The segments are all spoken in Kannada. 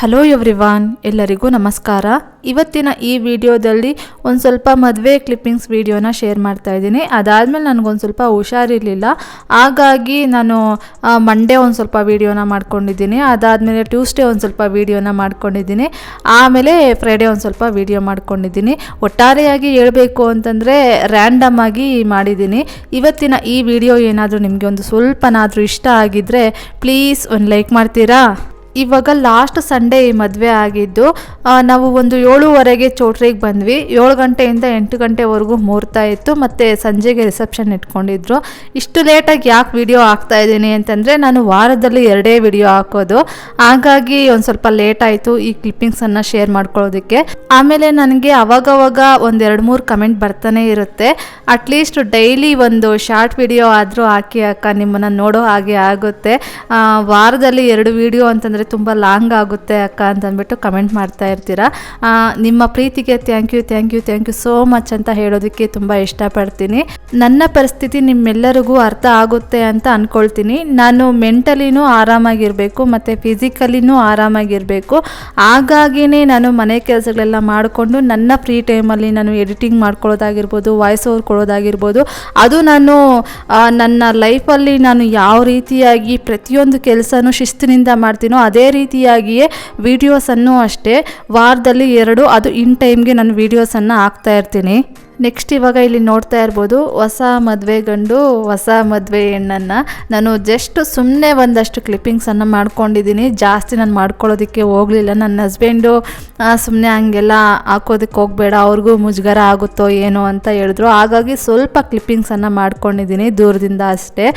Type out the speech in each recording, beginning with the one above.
ಹಲೋ ಎವ್ರಿವಾನ್ ಎಲ್ಲರಿಗೂ ನಮಸ್ಕಾರ. ಇವತ್ತಿನ ಈ ವಿಡಿಯೋದಲ್ಲಿ ಒಂದು ಸ್ವಲ್ಪ ಮದುವೆ ಕ್ಲಿಪ್ಪಿಂಗ್ಸ್ ವಿಡಿಯೋನ ಶೇರ್ ಮಾಡ್ತಾ ಇದ್ದೀನಿ. ಅದಾದಮೇಲೆ ನನಗೊಂದು ಸ್ವಲ್ಪ ಹುಷಾರಿರಲಿಲ್ಲ. ಹಾಗಾಗಿ ನಾನು ಮಂಡೇ ಒಂದು ಸ್ವಲ್ಪ ವಿಡಿಯೋನ ಮಾಡ್ಕೊಂಡಿದ್ದೀನಿ. ಅದಾದಮೇಲೆ ಟ್ಯೂಸ್ಡೇ ಒಂದು ಸ್ವಲ್ಪ ವಿಡಿಯೋನ ಮಾಡ್ಕೊಂಡಿದ್ದೀನಿ. ಆಮೇಲೆ ಫ್ರೈಡೇ ಒಂದು ಸ್ವಲ್ಪ ವಿಡಿಯೋ ಮಾಡ್ಕೊಂಡಿದ್ದೀನಿ. ಒಟ್ಟಾರೆಯಾಗಿ ಹೇಳಬೇಕು ಅಂತಂದರೆ ರ್ಯಾಂಡಮ್ ಆಗಿ ಮಾಡಿದ್ದೀನಿ. ಇವತ್ತಿನ ಈ ವಿಡಿಯೋ ಏನಾದರೂ ನಿಮಗೆ ಒಂದು ಸ್ವಲ್ಪನಾದರೂ ಇಷ್ಟ ಆಗಿದ್ದರೆ ಪ್ಲೀಸ್ ಒಂದು ಲೈಕ್ ಮಾಡ್ತೀರಾ? ಇವಾಗ ಲಾಸ್ಟ್ ಸಂಡೇ ಈ ಮದುವೆ ಆಗಿದ್ದು ನಾವು ಒಂದು ಏಳುವರೆಗೆ ಚೌಟ್ರಿಗೆ ಬಂದ್ವಿ. ಏಳು ಗಂಟೆಯಿಂದ ಎಂಟು ಗಂಟೆವರೆಗೂ ಮುಹೂರ್ತ ಇತ್ತು. ಮತ್ತು ಸಂಜೆಗೆ ರಿಸೆಪ್ಷನ್ ಇಟ್ಕೊಂಡಿದ್ರು. ಇಷ್ಟು ಲೇಟಾಗಿ ಯಾಕೆ ವಿಡಿಯೋ ಹಾಕ್ತಾ ಇದ್ದೀನಿ ಅಂತಂದರೆ, ನಾನು ವಾರದಲ್ಲಿ ಎರಡೇ ವಿಡಿಯೋ ಹಾಕೋದು. ಹಾಗಾಗಿ ಒಂದು ಸ್ವಲ್ಪ ಲೇಟ್ ಆಯಿತು ಈ ಕ್ಲಿಪ್ಪಿಂಗ್ಸನ್ನು ಶೇರ್ ಮಾಡ್ಕೊಳ್ಳೋದಕ್ಕೆ. ಆಮೇಲೆ ನನಗೆ ಅವಾಗವಾಗ ಒಂದು ಎರಡು ಮೂರು ಕಮೆಂಟ್ ಬರ್ತಾನೆ ಇರುತ್ತೆ. ಅಟ್ಲೀಸ್ಟ್ ಡೈಲಿ ಒಂದು ಶಾರ್ಟ್ ವಿಡಿಯೋ ಆದರೂ ಹಾಕಿ ಅಕ್ಕ, ನಿಮ್ಮನ್ನು ನೋಡೋ ಹಾಗೆ ಆಗುತ್ತೆ. ವಾರದಲ್ಲಿ ಎರಡು ವಿಡಿಯೋ ಅಂತಂದರೆ ತುಂಬ ಲಾಂಗ್ ಆಗುತ್ತೆ ಅಕ್ಕ ಅಂತಂದ್ಬಿಟ್ಟು ಕಮೆಂಟ್ ಮಾಡ್ತಾ ಇರ್ತೀರಾ. ನಿಮ್ಮ ಪ್ರೀತಿಗೆ thank you thank you thank you so much ಅಂತ ಹೇಳೋದಕ್ಕೆ ತುಂಬ ಇಷ್ಟಪಡ್ತೀನಿ. ನನ್ನ ಪರಿಸ್ಥಿತಿ ನಿಮ್ಮೆಲ್ಲರಿಗೂ ಅರ್ಥ ಆಗುತ್ತೆ ಅಂತ ಅಂದ್ಕೊಳ್ತೀನಿ ನಾನು ಮೆಂಟಲಿನೂ ಆರಾಮಾಗಿರಬೇಕು, ಮತ್ತು ಫಿಸಿಕಲಿನೂ ಆರಾಮಾಗಿರಬೇಕು. ಹಾಗಾಗಿನೇ ನಾನು ಮನೆ ಕೆಲಸಗಳೆಲ್ಲ ಮಾಡಿಕೊಂಡು ನನ್ನ ಫ್ರೀ ಟೈಮಲ್ಲಿ ನಾನು ಎಡಿಟಿಂಗ್ ಮಾಡ್ಕೊಳ್ಳೋದಾಗಿರ್ಬೋದು ವಾಯ್ಸ್ ಓವರ್ ಕೊಡೋದಾಗಿರ್ಬೋದು, ಅದು ನಾನು ನನ್ನ ಲೈಫಲ್ಲಿ ನಾನು ಯಾವ ರೀತಿಯಾಗಿ ಪ್ರತಿಯೊಂದು ಕೆಲಸನೂ ಶಿಸ್ತಿನಿಂದ ಮಾಡ್ತೀನೋ ಅದೇ ರೀತಿಯಾಗಿಯೇ ವೀಡಿಯೋಸನ್ನು ಅಷ್ಟೇ ವಾರದಲ್ಲಿ ಎರಡು ಅದು ಇನ್ ಟೈಮ್ಗೆ ನಾನು ವೀಡಿಯೋಸನ್ನು ಹಾಕ್ತಾ ಇರ್ತೀನಿ. ನೆಕ್ಸ್ಟ್ ಇವಾಗ ಇಲ್ಲಿ ನೋಡ್ತಾ ಇರ್ಬೋದು, ಹೊಸ ಮದುವೆ ಗಂಡು, ಹೊಸ ಮದುವೆ ಹೆಣ್ಣನ್ನು. ನಾನು ಜಸ್ಟ್ ಸುಮ್ಮನೆ ಒಂದಷ್ಟು ಕ್ಲಿಪ್ಪಿಂಗ್ಸನ್ನು ಮಾಡ್ಕೊಂಡಿದ್ದೀನಿ. ಜಾಸ್ತಿ ನಾನು ಮಾಡ್ಕೊಳ್ಳೋದಕ್ಕೆ ಹೋಗಲಿಲ್ಲ. ನನ್ನ ಹಸ್ಬೆಂಡು ಸುಮ್ಮನೆ ಹಂಗೆಲ್ಲ ಹಾಕೋದಕ್ಕೆ ಹೋಗಬೇಡ. ಅವ್ರಿಗೂ ಮುಜುಗರ ಆಗುತ್ತೋ ಏನೋ ಅಂತ ಹೇಳಿದ್ರು. ಹಾಗಾಗಿ ಸ್ವಲ್ಪ ಕ್ಲಿಪ್ಪಿಂಗ್ಸನ್ನು ಮಾಡ್ಕೊಂಡಿದ್ದೀನಿ ದೂರದಿಂದ ಅಷ್ಟೇ.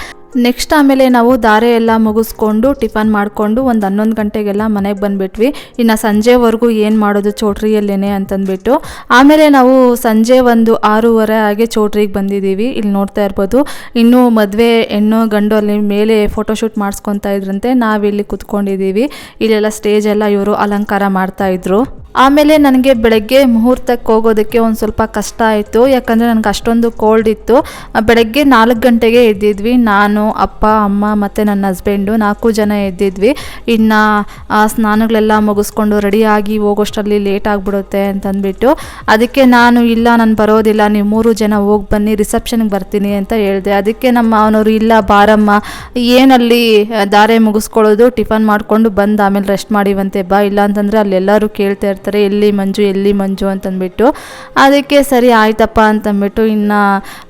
ನೆಕ್ಸ್ಟ್ ಆಮೇಲೆ ನಾವು ದಾರೆ ಎಲ್ಲ ಮುಗಿಸ್ಕೊಂಡು, ಟಿಫನ್ ಮಾಡಿಕೊಂಡು ಒಂದು ಹನ್ನೊಂದು ಗಂಟೆಗೆಲ್ಲ ಮನೆಗೆ ಬಂದುಬಿಟ್ವಿ. ಇನ್ನು ಸಂಜೆವರೆಗೂ ಏನು ಮಾಡೋದು ಚೋಟ್ರಿಯಲ್ಲೇನೆ ಅಂತಂದ್ಬಿಟ್ಟು. ಆಮೇಲೆ ನಾವು ಸಂಜೆ ಒಂದು ಆರೂವರೆ ಹಾಗೆ ಚೌಟ್ರಿಗೆ ಬಂದಿದ್ದೀವಿ. ಇಲ್ಲಿ ನೋಡ್ತಾ ಇರ್ಬೋದು. ಇನ್ನೂ ಮದುವೆ ಹೆಣ್ಣು ಗಂಡು ಅಲ್ಲಿ ಮೇಲೆ ಫೋಟೋಶೂಟ್ ಮಾಡಿಸ್ಕೊತಾ ಇದ್ರಂತೆ. ನಾವಿಲ್ಲಿ ಕುತ್ಕೊಂಡಿದ್ದೀವಿ. ಇಲ್ಲೆಲ್ಲ ಸ್ಟೇಜ್ ಎಲ್ಲ ಇವರು ಅಲಂಕಾರ ಮಾಡ್ತಾ ಇದ್ರು. ಆಮೇಲೆ ನನಗೆ ಬೆಳಗ್ಗೆ ಮುಹೂರ್ತಕ್ಕೆ ಹೋಗೋದಕ್ಕೆ ಒಂದು ಸ್ವಲ್ಪ ಕಷ್ಟ ಆಯಿತು. ಯಾಕಂದರೆ ನನಗೆ ಅಷ್ಟೊಂದು ಕೋಲ್ಡ್ ಇತ್ತು. ಬೆಳಗ್ಗೆ ನಾಲ್ಕು ಗಂಟೆಗೆ ಎದ್ದಿದ್ವಿ. ನಾನು, ಅಪ್ಪ, ಅಮ್ಮ ಮತ್ತು ನನ್ನ ಹಸ್ಬೆಂಡು ನಾಲ್ಕು ಜನ ಎದ್ದಿದ್ವಿ. ಇನ್ನು, ಆ, ಸ್ನಾನಗಳೆಲ್ಲ ಮುಗಿಸ್ಕೊಂಡು ರೆಡಿಯಾಗಿ ಹೋಗೋಷ್ಟರಲ್ಲಿ ಲೇಟ್ ಆಗಿಬಿಡುತ್ತೆ ಅಂತಂದ್ಬಿಟ್ಟು. ಅದಕ್ಕೆ ನಾನು, ಇಲ್ಲ, ನಾನು ಬರೋದಿಲ್ಲ. ನೀವು ಮೂರು ಜನ ಹೋಗಿ ಬನ್ನಿ ರಿಸೆಪ್ಷನ್ಗೆ ಬರ್ತೀನಿ ಅಂತ ಹೇಳಿದೆ. ಅದಕ್ಕೆ ನಮ್ಮ ಅವನವರು ಇಲ್ಲ, ಬಾರಮ್ಮ, ಏನಲ್ಲಿ ದಾರೆ ಮುಗಿಸ್ಕೊಳ್ಳೋದು, ಟಿಫನ್ ಮಾಡಿಕೊಂಡು ಬಂದು, ಆಮೇಲೆ ರೆಸ್ಟ್ ಮಾಡಿವಂತೆ ಬಾ. ಇಲ್ಲ ಅಂತಂದರೆ ಅಲ್ಲೆಲ್ಲರೂ ಕೇಳ್ತಾ ಇರ್ತಾರೆ. ಎಲ್ಲಿ ಮಂಜು ಎಲ್ಲಿ ಮಂಜು ಅಂತಂದ್ಬಿಟ್ಟು. ಅದಕ್ಕೆ, ಸರಿ, ಆಯ್ತಪ್ಪ ಅಂತಂದ್ಬಿಟ್ಟು ಇನ್ನು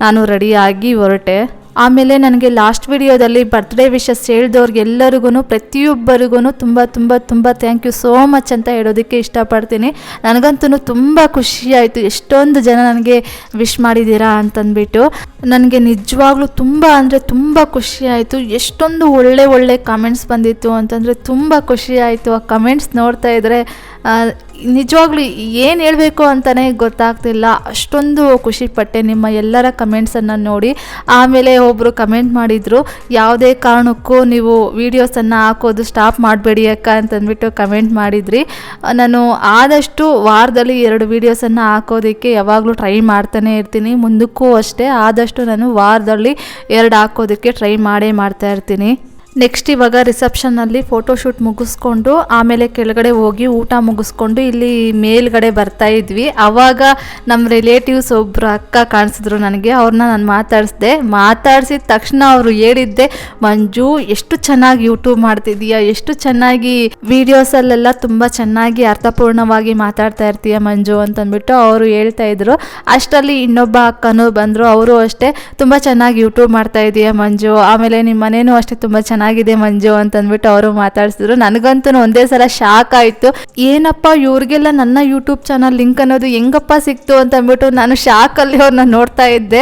ನಾನು ರೆಡಿಯಾಗಿ ಹೊರಟೆ. ಆಮೇಲೆ ನನಗೆ ಲಾಸ್ಟ್ ವಿಡಿಯೋದಲ್ಲಿ ಬರ್ತ್ಡೇ ವಿಶಸ್ ಹೇಳಿದವ್ರಿಗೆಲ್ಲರಿಗೂ ಪ್ರತಿಯೊಬ್ಬರಿಗೂ ತುಂಬ ತುಂಬ ತುಂಬ ಥ್ಯಾಂಕ್ ಯು ಸೋ ಮಚ್ ಅಂತ ಹೇಳೋದಕ್ಕೆ ಇಷ್ಟಪಡ್ತೀನಿ. ನನಗಂತೂ ತುಂಬ ಖುಷಿಯಾಯಿತು ಎಷ್ಟೊಂದು ಜನ ನನಗೆ ವಿಶ್ ಮಾಡಿದ್ದೀರಾ ಅಂತಂದ್ಬಿಟ್ಟು. ನನಗೆ ನಿಜವಾಗ್ಲೂ ತುಂಬ ಅಂದರೆ ತುಂಬ ಖುಷಿಯಾಯಿತು ಎಷ್ಟೊಂದು ಒಳ್ಳೆ ಒಳ್ಳೆ ಕಮೆಂಟ್ಸ್ ಬಂದಿತ್ತು ಅಂತಂದರೆ ತುಂಬ ಖುಷಿಯಾಯಿತು ಆ ಕಮೆಂಟ್ಸ್ ನೋಡ್ತಾ ಇದ್ದರೆ ನಿಜವಾಗ್ಲೂ ಏನು ಹೇಳಬೇಕು ಅಂತಲೇ ಗೊತ್ತಾಗ್ತಿಲ್ಲ. ಅಷ್ಟೊಂದು ಖುಷಿಪಟ್ಟೆ ನಿಮ್ಮ ಎಲ್ಲರ ಕಮೆಂಟ್ಸನ್ನು ನೋಡಿ. ಆಮೇಲೆ ಒಬ್ಬರು ಕಮೆಂಟ್ ಮಾಡಿದರು, ಯಾವುದೇ ಕಾರಣಕ್ಕೂ ನೀವು ವೀಡಿಯೋಸನ್ನು ಹಾಕೋದು ಸ್ಟಾಪ್ ಮಾಡಬೇಡಿ ಅಕ್ಕ ಅಂತಂದ್ಬಿಟ್ಟು ಕಮೆಂಟ್ ಮಾಡಿದ್ರಿ. ನಾನು ಆದಷ್ಟು ವಾರದಲ್ಲಿ ಎರಡು ವೀಡಿಯೋಸನ್ನು ಹಾಕೋದಕ್ಕೆ ಯಾವಾಗಲೂ ಟ್ರೈ ಮಾಡ್ತಾನೆ ಇರ್ತೀನಿ. ಮುಂದಕ್ಕೂ ಅಷ್ಟೇ, ಆದಷ್ಟು ನಾನು ವಾರದಲ್ಲಿ ಎರಡು ಹಾಕೋದಕ್ಕೆ ಟ್ರೈ ಮಾಡೇ ಮಾಡ್ತಾ ಇರ್ತೀನಿ. ನೆಕ್ಸ್ಟ್ ಇವಾಗ ರಿಸೆಪ್ಷನ್ನಲ್ಲಿ ಫೋಟೋಶೂಟ್ ಮುಗಿಸ್ಕೊಂಡು ಆಮೇಲೆ ಕೆಳಗಡೆ ಹೋಗಿ ಊಟ ಮುಗಿಸ್ಕೊಂಡು ಇಲ್ಲಿ ಮೇಲ್ಗಡೆ ಬರ್ತಾ ಇದ್ವಿ. ಆವಾಗ ನಮ್ಮ ರಿಲೇಟಿವ್ಸ್ ಒಬ್ಬರು ಅಕ್ಕ ಕಾಣಿಸಿದ್ರು ನನಗೆ. ಅವ್ರನ್ನ ನಾನು ಮಾತಾಡಿಸ್ದೆ. ಮಾತಾಡಿಸಿದ ತಕ್ಷಣ ಅವರು ಹೇಳಿದ್ದೆ, ಮಂಜು, ಎಷ್ಟು ಚೆನ್ನಾಗಿ ಯೂಟ್ಯೂಬ್ ಮಾಡ್ತಿದ್ದೀಯಾ ಎಷ್ಟು ಚೆನ್ನಾಗಿ ವಿಡಿಯೋಸಲ್ಲೆಲ್ಲ ತುಂಬ ಚೆನ್ನಾಗಿ ಅರ್ಥಪೂರ್ಣವಾಗಿ ಮಾತಾಡ್ತಾ ಇರ್ತೀಯ ಮಂಜು? ಅಂತಂದ್ಬಿಟ್ಟು ಅವರು ಹೇಳ್ತಾ ಇದ್ರು. ಅಷ್ಟರಲ್ಲಿ ಇನ್ನೊಬ್ಬ ಅಕ್ಕನೂ ಬಂದರು. ಅವರು ಅಷ್ಟೇ ತುಂಬ ಚೆನ್ನಾಗಿ ಯೂಟ್ಯೂಬ್ ಮಾಡ್ತಾ ಇದೀಯ ಮಂಜು. ಆಮೇಲೆ ನಿಮ್ಮ ಮನೇನೂ ಅಷ್ಟೇ ತುಂಬ ಚೆನ್ನಾಗಿದೆ ಮಂಜು ಅಂತ ಅಂದ್ಬಿಟ್ಟು ಅವರು ಮಾತಾಡ್ಸಿದ್ರು. ನನಗಂತೂ ಒಂದೇ ಸಲ ಶಾಕ್ ಆಯಿತು. ಏನಪ್ಪ ಇವ್ರಿಗೆಲ್ಲ ನನ್ನ ಯೂಟ್ಯೂಬ್ ಚಾನಲ್ ಲಿಂಕ್ ಅನ್ನೋದು ಹೆಂಗಪ್ಪ ಸಿಕ್ತು ಅಂತ ಅಂದ್ಬಿಟ್ಟು ನಾನು ಶಾಕಲ್ಲಿ ಅವ್ರನ್ನ ನೋಡ್ತಾ ಇದ್ದೆ.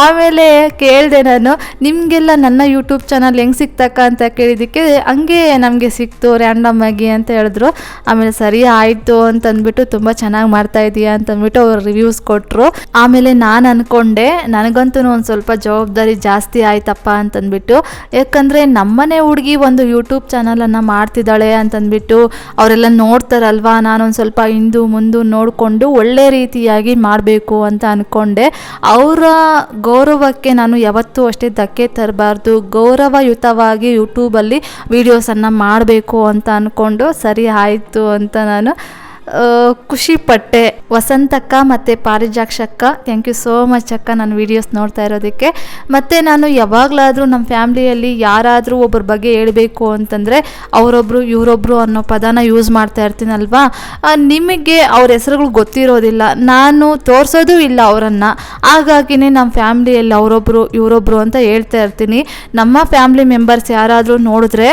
ಆಮೇಲೆ ಕೇಳಿದೆ ನಾನು, ನಿಮಗೆಲ್ಲ ನನ್ನ ಯೂಟ್ಯೂಬ್ ಚಾನಲ್ ಹೆಂಗೆ ಸಿಕ್ತಕ್ಕ ಅಂತ ಕೇಳಿದ್ದಕ್ಕೆ ಹಂಗೆ ನಮಗೆ ಸಿಕ್ತು ರ್ಯಾಂಡಮ್ ಆಗಿ ಅಂತ ಹೇಳಿದ್ರು. ಆಮೇಲೆ ಸರಿ ಆಯಿತು ಅಂತಂದ್ಬಿಟ್ಟು ತುಂಬ ಚೆನ್ನಾಗಿ ಮಾಡ್ತಾ ಇದೀಯಾ ಅಂತಂದ್ಬಿಟ್ಟು ಅವ್ರು ರಿವ್ಯೂಸ್ ಕೊಟ್ಟರು ಆಮೇಲೆ ನಾನು ಅಂದ್ಕೊಂಡೆ ನನಗಂತೂ ಒಂದು ಸ್ವಲ್ಪ ಜವಾಬ್ದಾರಿ ಜಾಸ್ತಿ ಆಯ್ತಪ್ಪ ಅಂತಂದ್ಬಿಟ್ಟು. ಯಾಕಂದರೆ ನಮ್ಮ ನಮ್ಮನೆ ಹುಡುಗಿ ಒಂದು ಯೂಟ್ಯೂಬ್ ಚಾನಲನ್ನು ಮಾಡ್ತಿದ್ದಾಳೆ ಅಂತಂದ್ಬಿಟ್ಟು ಅವರೆಲ್ಲ ನೋಡ್ತಾರಲ್ವಾ? ನಾನೊಂದು ಸ್ವಲ್ಪ ಹಿಂದೂ ಮುಂದೆ ನೋಡಿಕೊಂಡು ಒಳ್ಳೆ ರೀತಿಯಾಗಿ ಮಾಡಬೇಕು ಅಂತ ಅಂದ್ಕೊಂಡೆ ಅವರ ಗೌರವಕ್ಕೆ ನಾನು ಯಾವತ್ತೂ ಅಷ್ಟೇ ಧಕ್ಕೆ ತರಬಾರ್ದು. ಗೌರವಯುತವಾಗಿ ಯೂಟ್ಯೂಬಲ್ಲಿ ವೀಡಿಯೋಸನ್ನು ಮಾಡಬೇಕು ಅಂತ ಅಂದ್ಕೊಂಡು ಸರಿ ಆಯಿತು ಅಂತ ನಾನು ಖುಷಿ ಪಟ್ಟೆ, ವಸಂತಕ್ಕ ಮತ್ತು ಪಾರಿಜಾಕ್ಷಕ್ಕ. ಥ್ಯಾಂಕ್ ಯು ಸೋ ಮಚ್ ಅಕ್ಕ ನನ್ನ ವೀಡಿಯೋಸ್ ನೋಡ್ತಾ ಇರೋದಕ್ಕೆ. ಮತ್ತು ನಾನು ಯಾವಾಗಲಾದರೂ ನಮ್ಮ ಫ್ಯಾಮ್ಲಿಯಲ್ಲಿ ಯಾರಾದರೂ ಒಬ್ಬರ ಬಗ್ಗೆ ಹೇಳಬೇಕು ಅಂತಂದರೆ ಅವರೊಬ್ಬರು ಇವರೊಬ್ಬರು ಅನ್ನೋ ಪದನ ಯೂಸ್ ಮಾಡ್ತಾ ಇರ್ತೀನಲ್ವಾ? ನಿಮಗೆ ಅವ್ರ ಹೆಸರುಗಳು ಗೊತ್ತಿರೋದಿಲ್ಲ. ನಾನು ತೋರಿಸೋದು ಇಲ್ಲ ಅವರನ್ನು. ಹಾಗಾಗಿನೇ ನಮ್ಮ ಫ್ಯಾಮ್ಲಿಯಲ್ಲಿ ಅವರೊಬ್ಬರು ಇವರೊಬ್ಬರು ಅಂತ ಹೇಳ್ತಾ ಇರ್ತೀನಿ. ನಮ್ಮ ಫ್ಯಾಮ್ಲಿ ಮೆಂಬರ್ಸ್ ಯಾರಾದರೂ ನೋಡಿದ್ರೆ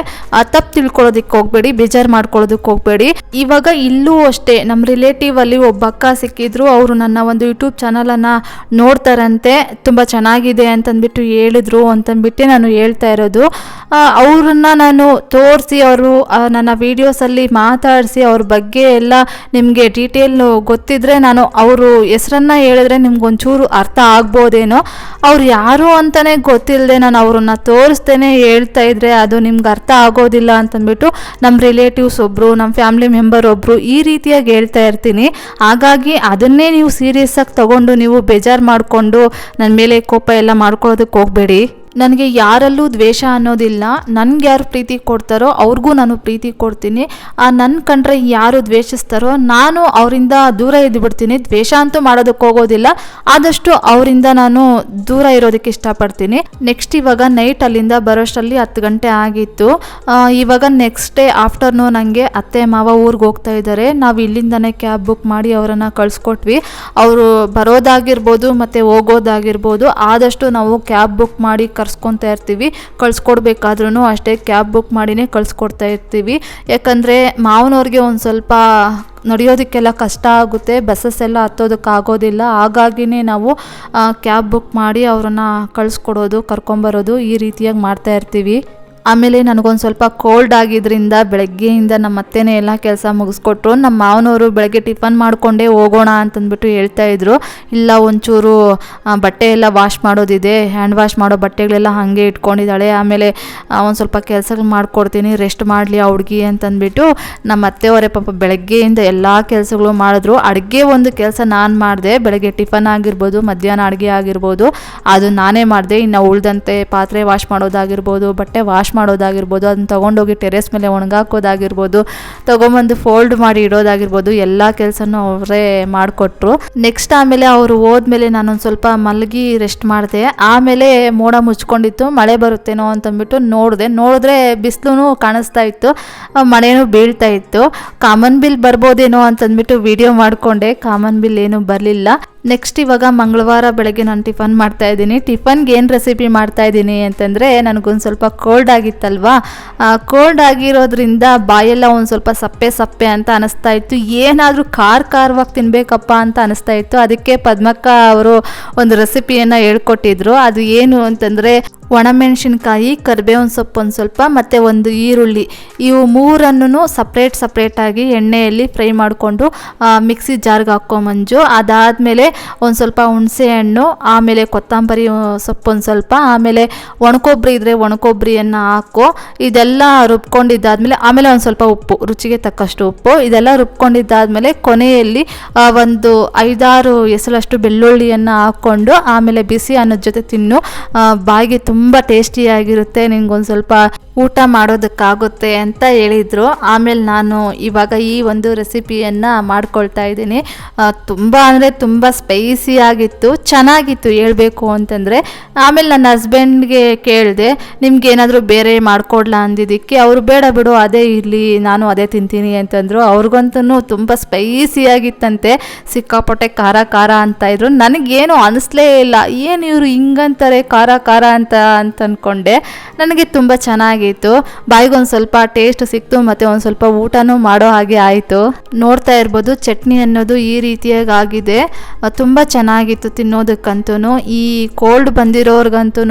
ತಪ್ಪು ತಿಳ್ಕೊಳ್ಳೋದಕ್ಕೆ ಹೋಗಬೇಡಿ, ಬೇಜಾರು ಮಾಡ್ಕೊಳ್ಳೋದಕ್ಕೆ ಹೋಗಬೇಡಿ. ಇವಾಗ ಇಲ್ಲೂ ಅಷ್ಟೇ ನಮ್ಮ ರಿಲೇಟಿವ್ ಅಲ್ಲಿ ಒಬ್ಬ ಅಕ್ಕ ಸಿಕ್ಕಿದ್ರು, ಅವರು ನನ್ನ ಒಂದು ಯೂಟ್ಯೂಬ್ ಚಾನಲನ್ನು ನೋಡ್ತಾರಂತೆ, ತುಂಬ ಚೆನ್ನಾಗಿದೆ ಅಂತಂದ್ಬಿಟ್ಟು ಹೇಳಿದ್ರು ಅಂತಂದ್ಬಿಟ್ಟು ನಾನು ಹೇಳ್ತಾ ಇರೋದು. ಅವ್ರನ್ನ ನಾನು ತೋರಿಸಿ, ಅವರು ನನ್ನ ವೀಡಿಯೋಸಲ್ಲಿ ಮಾತಾಡಿಸಿ, ಅವ್ರ ಬಗ್ಗೆ ಎಲ್ಲ ನಿಮಗೆ ಡೀಟೇಲ್ ಗೊತ್ತಿದ್ರೆ ನಾನು ಅವರು ಹೆಸರನ್ನು ಹೇಳಿದ್ರೆ ನಿಮ್ಗೊಂಚೂರು ಅರ್ಥ ಆಗ್ಬೋದೇನೋ. ಅವ್ರು ಯಾರು ಅಂತಲೇ ಗೊತ್ತಿಲ್ಲದೆ ನಾನು ಅವ್ರನ್ನ ತೋರಿಸ್ತೇನೆ ಹೇಳ್ತಾ ಇದ್ರೆ ಅದು ನಿಮ್ಗೆ ಅರ್ಥ ಆಗೋದಿಲ್ಲ ಅಂತಂದ್ಬಿಟ್ಟು ನಮ್ಮ ರಿಲೇಟಿವ್ಸ್ ಒಬ್ಬರು ನಮ್ಮ ಫ್ಯಾಮಿಲಿ ಮೆಂಬರ್ ಒಬ್ಬರು ಈ ರೀತಿಯಾಗಿ ಹೇಳ್ತಾ ಇರ್ತೀನಿ. ಹಾಗಾಗಿ ಅದನ್ನೇ ನೀವು ಸೀರಿಯಸ್ ಆಗಿ ತಗೊಂಡು ನೀವು ಬೇಜಾರು ಮಾಡಿಕೊಂಡು ನನ್ನ ಮೇಲೆ ಕೋಪ ಎಲ್ಲ ಮಾಡ್ಕೊಳ್ಳೋದಕ್ಕೆ ಹೋಗಬೇಡಿ. ನನಗೆ ಯಾರಲ್ಲೂ ದ್ವೇಷ ಅನ್ನೋದಿಲ್ಲ. ನನಗೆ ಯಾರು ಪ್ರೀತಿ ಕೊಡ್ತಾರೋ ಅವ್ರಿಗೂ ನಾನು ಪ್ರೀತಿ ಕೊಡ್ತೀನಿ. ಆ ನನ್ನ ಕಂಡ್ರೆ ಯಾರು ದ್ವೇಷಿಸ್ತಾರೋ ನಾನು ಅವರಿಂದ ದೂರ ಇದ್ದುಬಿಡ್ತೀನಿ ದ್ವೇಷ ಅಂತೂ ಮಾಡೋದಕ್ಕೆ ಹೋಗೋದಿಲ್ಲ. ಆದಷ್ಟು ಅವರಿಂದ ನಾನು ದೂರ ಇರೋದಕ್ಕೆ ಇಷ್ಟಪಡ್ತೀನಿ. ನೆಕ್ಸ್ಟ್ ಇವಾಗ ನೈಟ್ ಅಲ್ಲಿಂದ ಬರೋಷ್ಟರಲ್ಲಿ ಹತ್ತು ಗಂಟೆ ಆಗಿತ್ತು. ಇವಾಗ ನೆಕ್ಸ್ಟ್ ಡೇ ಆಫ್ಟರ್ನೂನ್ ನನಗೆ ಅತ್ತೆ ಮಾವ ಊರಿಗೆ ಹೋಗ್ತಾ ಇದ್ದಾರೆ. ನಾವು ಇಲ್ಲಿಂದನೇ ಕ್ಯಾಬ್ ಬುಕ್ ಮಾಡಿ ಅವರನ್ನು ಕಳಿಸ್ಕೊಟ್ವಿ. ಅವರು ಬರೋದಾಗಿರ್ಬೋದು ಮತ್ತು ಹೋಗೋದಾಗಿರ್ಬೋದು. ಆದಷ್ಟು ನಾವು ಕ್ಯಾಬ್ ಬುಕ್ ಮಾಡಿ ಕರ್ಸ್ಕೊತಾ ಇರ್ತೀವಿ. ಕಳ್ಸ್ಕೊಡ್ಬೇಕಾದ್ರೂ ಅಷ್ಟೇ ಕ್ಯಾಬ್ ಬುಕ್ ಮಾಡಿನೇ ಕಳ್ಸ್ಕೊಡ್ತಾ ಇರ್ತೀವಿ. ಯಾಕಂದರೆ ಮಾವನವ್ರಿಗೆ ಒಂದು ಸ್ವಲ್ಪ ನಡೆಯೋದಕ್ಕೆಲ್ಲ ಕಷ್ಟ ಆಗುತ್ತೆ. ಬಸ್ಸಸ್ ಎಲ್ಲ ಹತ್ತೋದಕ್ಕಾಗೋದಿಲ್ಲ ಹಾಗಾಗಿನೇ ನಾವು ಕ್ಯಾಬ್ ಬುಕ್ ಮಾಡಿ ಅವ್ರನ್ನ ಕಳಿಸ್ಕೊಡೋದು, ಕರ್ಕೊಂಬರೋದು ಈ ರೀತಿಯಾಗಿ ಮಾಡ್ತಾ ಇರ್ತೀವಿ. ಆಮೇಲೆ ನನಗೊಂದು ಸ್ವಲ್ಪ ಕೋಲ್ಡ್ ಆಗಿದ್ದರಿಂದ ಬೆಳಗ್ಗೆಯಿಂದ ನಮ್ಮ ಅತ್ತೆನೇ ಎಲ್ಲ ಕೆಲಸ ಮುಗಿಸ್ಕೊಟ್ರು. ನಮ್ಮ ಮಾವನವರು ಬೆಳಗ್ಗೆ ಟಿಫನ್ ಮಾಡಿಕೊಂಡೇ ಹೋಗೋಣ ಅಂತಂದ್ಬಿಟ್ಟು ಹೇಳ್ತಾ ಇದ್ರು. ಇಲ್ಲ, ಒಂಚೂರು ಬಟ್ಟೆ ಎಲ್ಲ ವಾಶ್ ಮಾಡೋದಿದೆ. ಹ್ಯಾಂಡ್ ವಾಶ್ ಮಾಡೋ ಬಟ್ಟೆಗಳೆಲ್ಲ ಹಾಗೆ ಇಟ್ಕೊಂಡಿದ್ದಾಳೆ. ಆಮೇಲೆ ಒಂದು ಸ್ವಲ್ಪ ಕೆಲಸಗಳು ಮಾಡಿಕೊಡ್ತೀನಿ ರೆಸ್ಟ್ ಮಾಡಲಿ ಆ ಹುಡುಗಿ ಅಂತಂದ್ಬಿಟ್ಟು ನಮ್ಮ ಅತ್ತೆಯವರೇ ಪಾಪ ಬೆಳಗ್ಗೆಯಿಂದ ಎಲ್ಲ ಕೆಲಸಗಳು ಮಾಡಿದ್ರು. ಅಡುಗೆ ಒಂದು ಕೆಲಸ ನಾನು ಮಾಡಿದೆ. ಬೆಳಗ್ಗೆ ಟಿಫನ್ ಆಗಿರ್ಬೋದು, ಮಧ್ಯಾಹ್ನ ಅಡುಗೆ ಆಗಿರ್ಬೋದು. ಅದು ನಾನೇ ಮಾಡಿದೆ. ಇನ್ನು ಉಳ್ದಂತೆ ಪಾತ್ರೆ ವಾಶ್ ಮಾಡೋದಾಗಿರ್ಬೋದು, ಬಟ್ಟೆ ವಾಶ್ ಮಾಡೋದಾಗಿರ್ಬೋದು, ಅದನ್ನ ತೊಗೊಂಡೋಗಿ ಟೆರೆಸ್ ಮೇಲೆ ಒಣಗಾಕೋದಾಗಿರ್ಬೋದು, ತೊಗೊಂಬಂದು ಫೋಲ್ಡ್ ಮಾಡಿ ಇಡೋದಾಗಿರ್ಬೋದು, ಎಲ್ಲ ಕೆಲಸನೂ ಅವರೇ ಮಾಡಿಕೊಟ್ರು. ನೆಕ್ಸ್ಟ್ ಆಮೇಲೆ ಅವರು ಹೋದ್ಮೇಲೆ ನಾನೊಂದು ಸ್ವಲ್ಪ ಮಲಗಿ ರೆಸ್ಟ್ ಮಾಡಿದೆ. ಆಮೇಲೆ ಮೋಡ ಮುಚ್ಕೊಂಡಿತ್ತು, ಮಳೆ ಬರುತ್ತೇನೋ ಅಂತಂದ್ಬಿಟ್ಟು ನೋಡಿದೆ. ನೋಡಿದ್ರೆ ಬಿಸಿಲು ಕಾಣಿಸ್ತಾ ಇತ್ತು, ಮಳೆನು ಬೀಳ್ತಾ ಇತ್ತು. ಕಾಮನ್ ಬಿಲ್ ಬರ್ಬೋದೇನೋ ಅಂತಂದ್ಬಿಟ್ಟು ವಿಡಿಯೋ ಮಾಡಿಕೊಂಡೆ. ಕಾಮನ್ ಬಿಲ್ ಏನೂ ಬರಲಿಲ್ಲ. ನೆಕ್ಸ್ಟ್ ಇವಾಗ ಮಂಗಳವಾರ ಬೆಳಗ್ಗೆ ನಾನು ಟಿಫನ್ ಮಾಡ್ತಾ ಇದ್ದೀನಿ. ಟಿಫನ್ಗೆ ಏನು ರೆಸಿಪಿ ಮಾಡ್ತಾ ಇದ್ದೀನಿ ಅಂತಂದರೆ ನನಗೊಂದು ಸ್ವಲ್ಪ ಕೋಲ್ಡ್ ಆಗಿತ್ತಲ್ವಾ? ಕೋಲ್ಡ್ ಆಗಿರೋದ್ರಿಂದ ಬಾಯೆಲ್ಲ ಒಂದು ಸ್ವಲ್ಪ ಸಪ್ಪೆ ಸಪ್ಪೆ ಅಂತ ಅನಿಸ್ತಾ ಇತ್ತು. ಏನಾದರೂ ಖಾರ ಖಾರವಾಗಿ ತಿನ್ನಬೇಕಪ್ಪ ಅಂತ ಅನಿಸ್ತಾ ಇತ್ತು. ಅದಕ್ಕೆ ಪದ್ಮಕ್ಕ ಅವರು ಒಂದು ರೆಸಿಪಿಯನ್ನು ಹೇಳ್ಕೊಟ್ಟಿದ್ರು. ಅದು ಏನು ಅಂತಂದರೆ ಒಣಮೆಣಸಿನ್ಕಾಯಿ, ಕರಿಬೇವಿನ ಸೊಪ್ಪು ಒಂದು ಸ್ವಲ್ಪ, ಮತ್ತು ಒಂದು ಈರುಳ್ಳಿ. ಇವು ಮೂರನ್ನು ಸಪ್ರೇಟ್ ಸಪ್ರೇಟಾಗಿ ಎಣ್ಣೆಯಲ್ಲಿ ಫ್ರೈ ಮಾಡಿಕೊಂಡು ಮಿಕ್ಸಿ ಜಾರ್ಗೆ ಹಾಕ್ಕೊಂಬಂಜು ಅದಾದಮೇಲೆ ಒಂದು ಸ್ವಲ್ಪ ಹುಣಸೆ ಹಣ್ಣು ಆಮೇಲೆ ಕೊತ್ತಂಬರಿ ಸೊಪ್ಪು ಒಂದು ಸ್ವಲ್ಪ, ಆಮೇಲೆ ಒಣಕೊಬ್ಬರಿ ಇದ್ದರೆ ಒಣಕೊಬ್ಬರಿಯನ್ನು ಹಾಕು. ಇದೆಲ್ಲ ರುಬ್ಕೊಂಡಿದ್ದಾದಮೇಲೆ, ಆಮೇಲೆ ಒಂದು ಸ್ವಲ್ಪ ಉಪ್ಪು, ರುಚಿಗೆ ತಕ್ಕಷ್ಟು ಉಪ್ಪು. ಇದೆಲ್ಲ ರುಬ್ಕೊಂಡಿದ್ದಾದಮೇಲೆ ಕೊನೆಯಲ್ಲಿ ಒಂದು ಐದಾರು ಎಸಲಷ್ಟು ಬೆಳ್ಳುಳ್ಳಿಯನ್ನು ಹಾಕ್ಕೊಂಡು, ಆಮೇಲೆ ಬಿಸಿ ಅನ್ನದ ಜೊತೆ ತಿನ್ನು. ಬಾಯಿಗೆ ತುಂಬ ಟೇಸ್ಟಿಯಾಗಿರುತ್ತೆ ನಿಂಗೊಂದು ಸ್ವಲ್ಪ ಊಟ ಮಾಡೋದಕ್ಕಾಗುತ್ತೆ ಅಂತ ಹೇಳಿದರು. ಆಮೇಲೆ ನಾನು ಇವಾಗ ಈ ಒಂದು ರೆಸಿಪಿಯನ್ನು ಮಾಡ್ಕೊಳ್ತಾ ಇದ್ದೀನಿ. ತುಂಬ ಅಂದರೆ ತುಂಬ ಸ್ಪೈಸಿ ಆಗಿತ್ತು, ಚೆನ್ನಾಗಿತ್ತು ಹೇಳಬೇಕು ಅಂತಂದರೆ. ಆಮೇಲೆ ನನ್ನ ಹಸ್ಬೆಂಡ್ಗೆ ಕೇಳಿದೆ, ನಿಮ್ಗೆ ಏನಾದರೂ ಬೇರೆ ಮಾಡಿಕೊಡ್ಲಾ ಅಂದಿದ್ದಕ್ಕೆ? ಅವರು ಬೇಡ ಬಿಡು, ಅದೇ ಇರಲಿ, ನಾನು ಅದೇ ತಿಂತೀನಿ ಅಂತಂದರು. ಅವ್ರಿಗಂತೂ ತುಂಬ ಸ್ಪೈಸಿಯಾಗಿತ್ತಂತೆ ಸಿಕ್ಕಾಪಟ್ಟೆ ಖಾರ ಖಾರ ಅಂತ ಇದ್ರು. ನನಗೇನು ಅನಿಸ್ಲೇ ಇಲ್ಲ, ಏನು ಇವರು ಹಿಂಗಂತಾರೆ ಖಾರ ಖಾರ ಅಂತ ಅಂತ ಅಂದ್ಕೊಂಡೆ ನನಗೆ ತುಂಬ ಚೆನ್ನಾಗಿತ್ತು ಬಾಯಿಗೊಂದು ಸ್ವಲ್ಪ ಟೇಸ್ಟ್ ಸಿಕ್ತು ಮತ್ತು ಒಂದು ಸ್ವಲ್ಪ ಊಟನೂ ಮಾಡೋ ಹಾಗೆ ಆಯಿತು. ನೋಡ್ತಾ ಇರ್ಬೋದು ಚಟ್ನಿ ಅನ್ನೋದು ಈ ರೀತಿಯಾಗಿ ಆಗಿದೆ ತುಂಬ ಚೆನ್ನಾಗಿತ್ತು ತಿನ್ನೋದಕ್ಕಂತೂ ಈ ಕೋಲ್ಡ್ ಬಂದಿರೋರ್ಗಂತೂ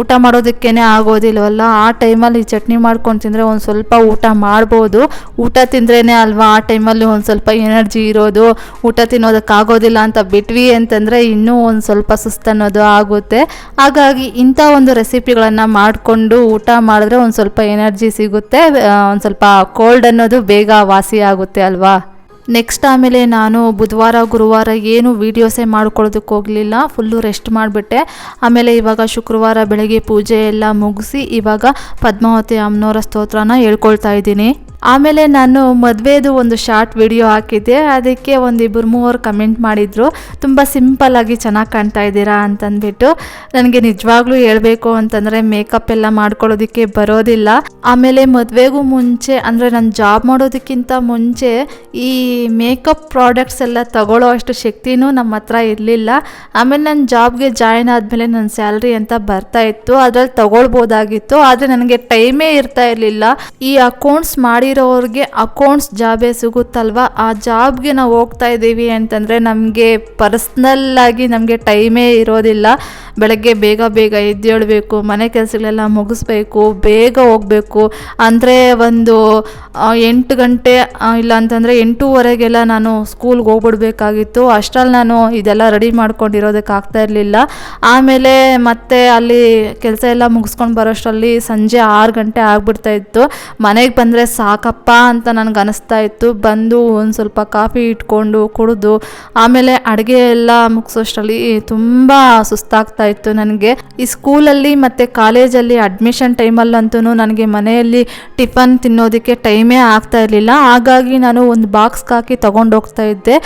ಊಟ ಮಾಡೋದಕ್ಕೇ ಆಗೋದಿಲ್ವಲ್ಲ? ಆ ಟೈಮಲ್ಲಿ ಈ ಚಟ್ನಿ ಮಾಡ್ಕೊಂಡು ತಿಂದರೆ ಒಂದು ಸ್ವಲ್ಪ ಊಟ ಮಾಡ್ಬೋದು. ಊಟ ತಿಂದ್ರೇ ಅಲ್ವಾ? ಆ ಟೈಮಲ್ಲಿ ಒಂದು ಸ್ವಲ್ಪ ಎನರ್ಜಿ ಇರೋದು. ಊಟ ತಿನ್ನೋದಕ್ಕಾಗೋದಿಲ್ಲ ಅಂತ ಬಿಟ್ವಿ ಅಂತಂದರೆ ಇನ್ನೂ ಒಂದು ಸ್ವಲ್ಪ ಸುಸ್ತನ್ನೋದು ಆಗುತ್ತೆ. ಹಾಗಾಗಿ ಇಂಥ ಒಂದು ರೆಸಿಪಿಗಳನ್ನು ಮಾಡಿಕೊಂಡು ಊಟ ಊಟ ಮಾಡಿದ್ರೆ ಒಂದು ಸ್ವಲ್ಪ ಎನರ್ಜಿ ಸಿಗುತ್ತೆ ಒಂದು ಸ್ವಲ್ಪ ಕೋಲ್ಡ್ ಅನ್ನೋದು ಬೇಗ ವಾಸಿ ಆಗುತ್ತೆ ಅಲ್ವಾ? ನೆಕ್ಸ್ಟ್ ಆಮೇಲೆ ನಾನು ಬುಧವಾರ, ಗುರುವಾರ ಏನು ವೀಡಿಯೋಸೇ ಮಾಡ್ಕೊಳ್ಳೋದಕ್ಕೆ ಹೋಗಲಿಲ್ಲ ಫುಲ್ಲು ರೆಸ್ಟ್ ಮಾಡಿಬಿಟ್ಟೆ. ಆಮೇಲೆ ಇವಾಗ ಶುಕ್ರವಾರ ಬೆಳಗ್ಗೆ ಪೂಜೆ ಎಲ್ಲ ಮುಗಿಸಿ ಇವಾಗ ಪದ್ಮಾವತಿ ಅಮ್ಮನವರ ಸ್ತೋತ್ರನ ಹೇಳ್ಕೊಳ್ತಾ ಇದ್ದೀನಿ. ಆಮೇಲೆ ನಾನು ಮದುವೆದು ಒಂದು ಶಾರ್ಟ್ ವಿಡಿಯೋ ಹಾಕಿದ್ದೆ. ಅದಕ್ಕೆ ಒಂದಿಬ್ಬರು ಮೂವರು ಕಮೆಂಟ್ ಮಾಡಿದರು. ತುಂಬ ಸಿಂಪಲ್ಲಾಗಿ ಚೆನ್ನಾಗಿ ಕಾಣ್ತಾ ಇದ್ದೀರಾ ಅಂತಂದ್ಬಿಟ್ಟು. ನನಗೆ ನಿಜವಾಗ್ಲೂ ಹೇಳಬೇಕು ಅಂತಂದರೆ ಮೇಕಪ್ ಎಲ್ಲ ಮಾಡ್ಕೊಳ್ಳೋದಕ್ಕೆ ಬರೋದಿಲ್ಲ. ಆಮೇಲೆ ಮದುವೆಗೂ ಮುಂಚೆ, ಅಂದರೆ ನಾನು ಜಾಬ್ ಮಾಡೋದಕ್ಕಿಂತ ಮುಂಚೆ ಈ ಮೇಕಪ್ ಪ್ರಾಡಕ್ಟ್ಸ್ ಎಲ್ಲ ತಗೊಳ್ಳೋ ಅಷ್ಟು ಶಕ್ತಿನೂ ನಮ್ಮ ಹತ್ರ ಇರಲಿಲ್ಲ. ಆಮೇಲೆ ನಾನು ಜಾಬ್ಗೆ ಜಾಯ್ನ್ ಆದಮೇಲೆ ನನ್ನ ಸ್ಯಾಲ್ರಿ ಅಂತ ಬರ್ತಾ ಇತ್ತು. ಅದರಲ್ಲಿ ತಗೊಳ್ಬೋದಾಗಿತ್ತು. ಆದರೆ ನನಗೆ ಟೈಮೇ ಇರ್ತಾ ಇರಲಿಲ್ಲ. ಈ ಅಕೌಂಟ್ಸ್ ಮಾಡಿರೋರಿಗೆ ಅಕೌಂಟ್ಸ್ ಜಾಬೇ ಸಿಗುತ್ತಲ್ವ? ಆ ಜಾಬ್ಗೆ ನಾವು ಹೋಗ್ತಾ ಇದ್ದೀವಿ ಅಂತಂದರೆ ನಮಗೆ ಪರ್ಸ್ನಲ್ಲಾಗಿ ನಮಗೆ ಟೈಮೇ ಇರೋದಿಲ್ಲ. ಬೆಳಗ್ಗೆ ಬೇಗ ಬೇಗ ಎದ್ದೇಳಬೇಕು, ಮನೆ ಕೆಲಸಗಳೆಲ್ಲ ಮುಗಿಸ್ಬೇಕು, ಬೇಗ ಹೋಗಬೇಕು. ಅಂದರೆ ಒಂದು ಎಂಟು ಗಂಟೆ ಇಲ್ಲ ಅಂತಂದರೆ ಎಂಟೂವರೆಗೆಲ್ಲ ನಾನು ಸ್ಕೂಲ್ಗೆ ಹೋಗ್ಬಿಡ್ಬೇಕಾಗಿತ್ತು. ಅಷ್ಟರಲ್ಲಿ ನಾನು ಇದೆಲ್ಲ ರೆಡಿ ಮಾಡ್ಕೊಂಡಿರೋದಕ್ಕೆ ಆಗ್ತಾ ಇರಲಿಲ್ಲ. ಆಮೇಲೆ ಮತ್ತೆ ಅಲ್ಲಿ ಕೆಲಸ ಎಲ್ಲ ಮುಗಿಸ್ಕೊಂಡು ಬರೋಷ್ಟರಲ್ಲಿ ಸಂಜೆ ಆರು ಗಂಟೆ ಆಗ್ಬಿಡ್ತಾ ಇತ್ತು. ಮನೆಗೆ ಬಂದರೆ ಸಾಕಪ್ಪ ಅಂತ ನನಗೆ ಅನಿಸ್ತಾ ಇತ್ತು. ಬಂದು ಒಂದು ಸ್ವಲ್ಪ ಕಾಫಿ ಇಟ್ಕೊಂಡು ಕುಡಿದು, ಆಮೇಲೆ ಅಡುಗೆ ಎಲ್ಲ ಮುಗಿಸೋಷ್ಟರಲ್ಲಿ ತುಂಬ ಸುಸ್ತಾಗ್ತಾ ಇತ್ತು ನನಗೆ. ಈ ಸ್ಕೂಲಲ್ಲಿ ಮತ್ತು ಕಾಲೇಜಲ್ಲಿ ಅಡ್ಮಿಷನ್ ಟೈಮಲ್ಲಂತೂ ನನಗೆ ಮನೆಯಲ್ಲಿ ಟಿಫನ್ ತಿನ್ನೋದಕ್ಕೆ ಟೈಮೇ ಆಗ್ತಾ ಇರಲಿಲ್ಲ. ಹಾಗಾಗಿ ನಾನು ಒಂದು ಬಾಕ್ಸ್ಗೆ ಹಾಕಿ ತೊಗೊಂಡು ಹೋಗ್ತಾ ಇದ್ದೆ.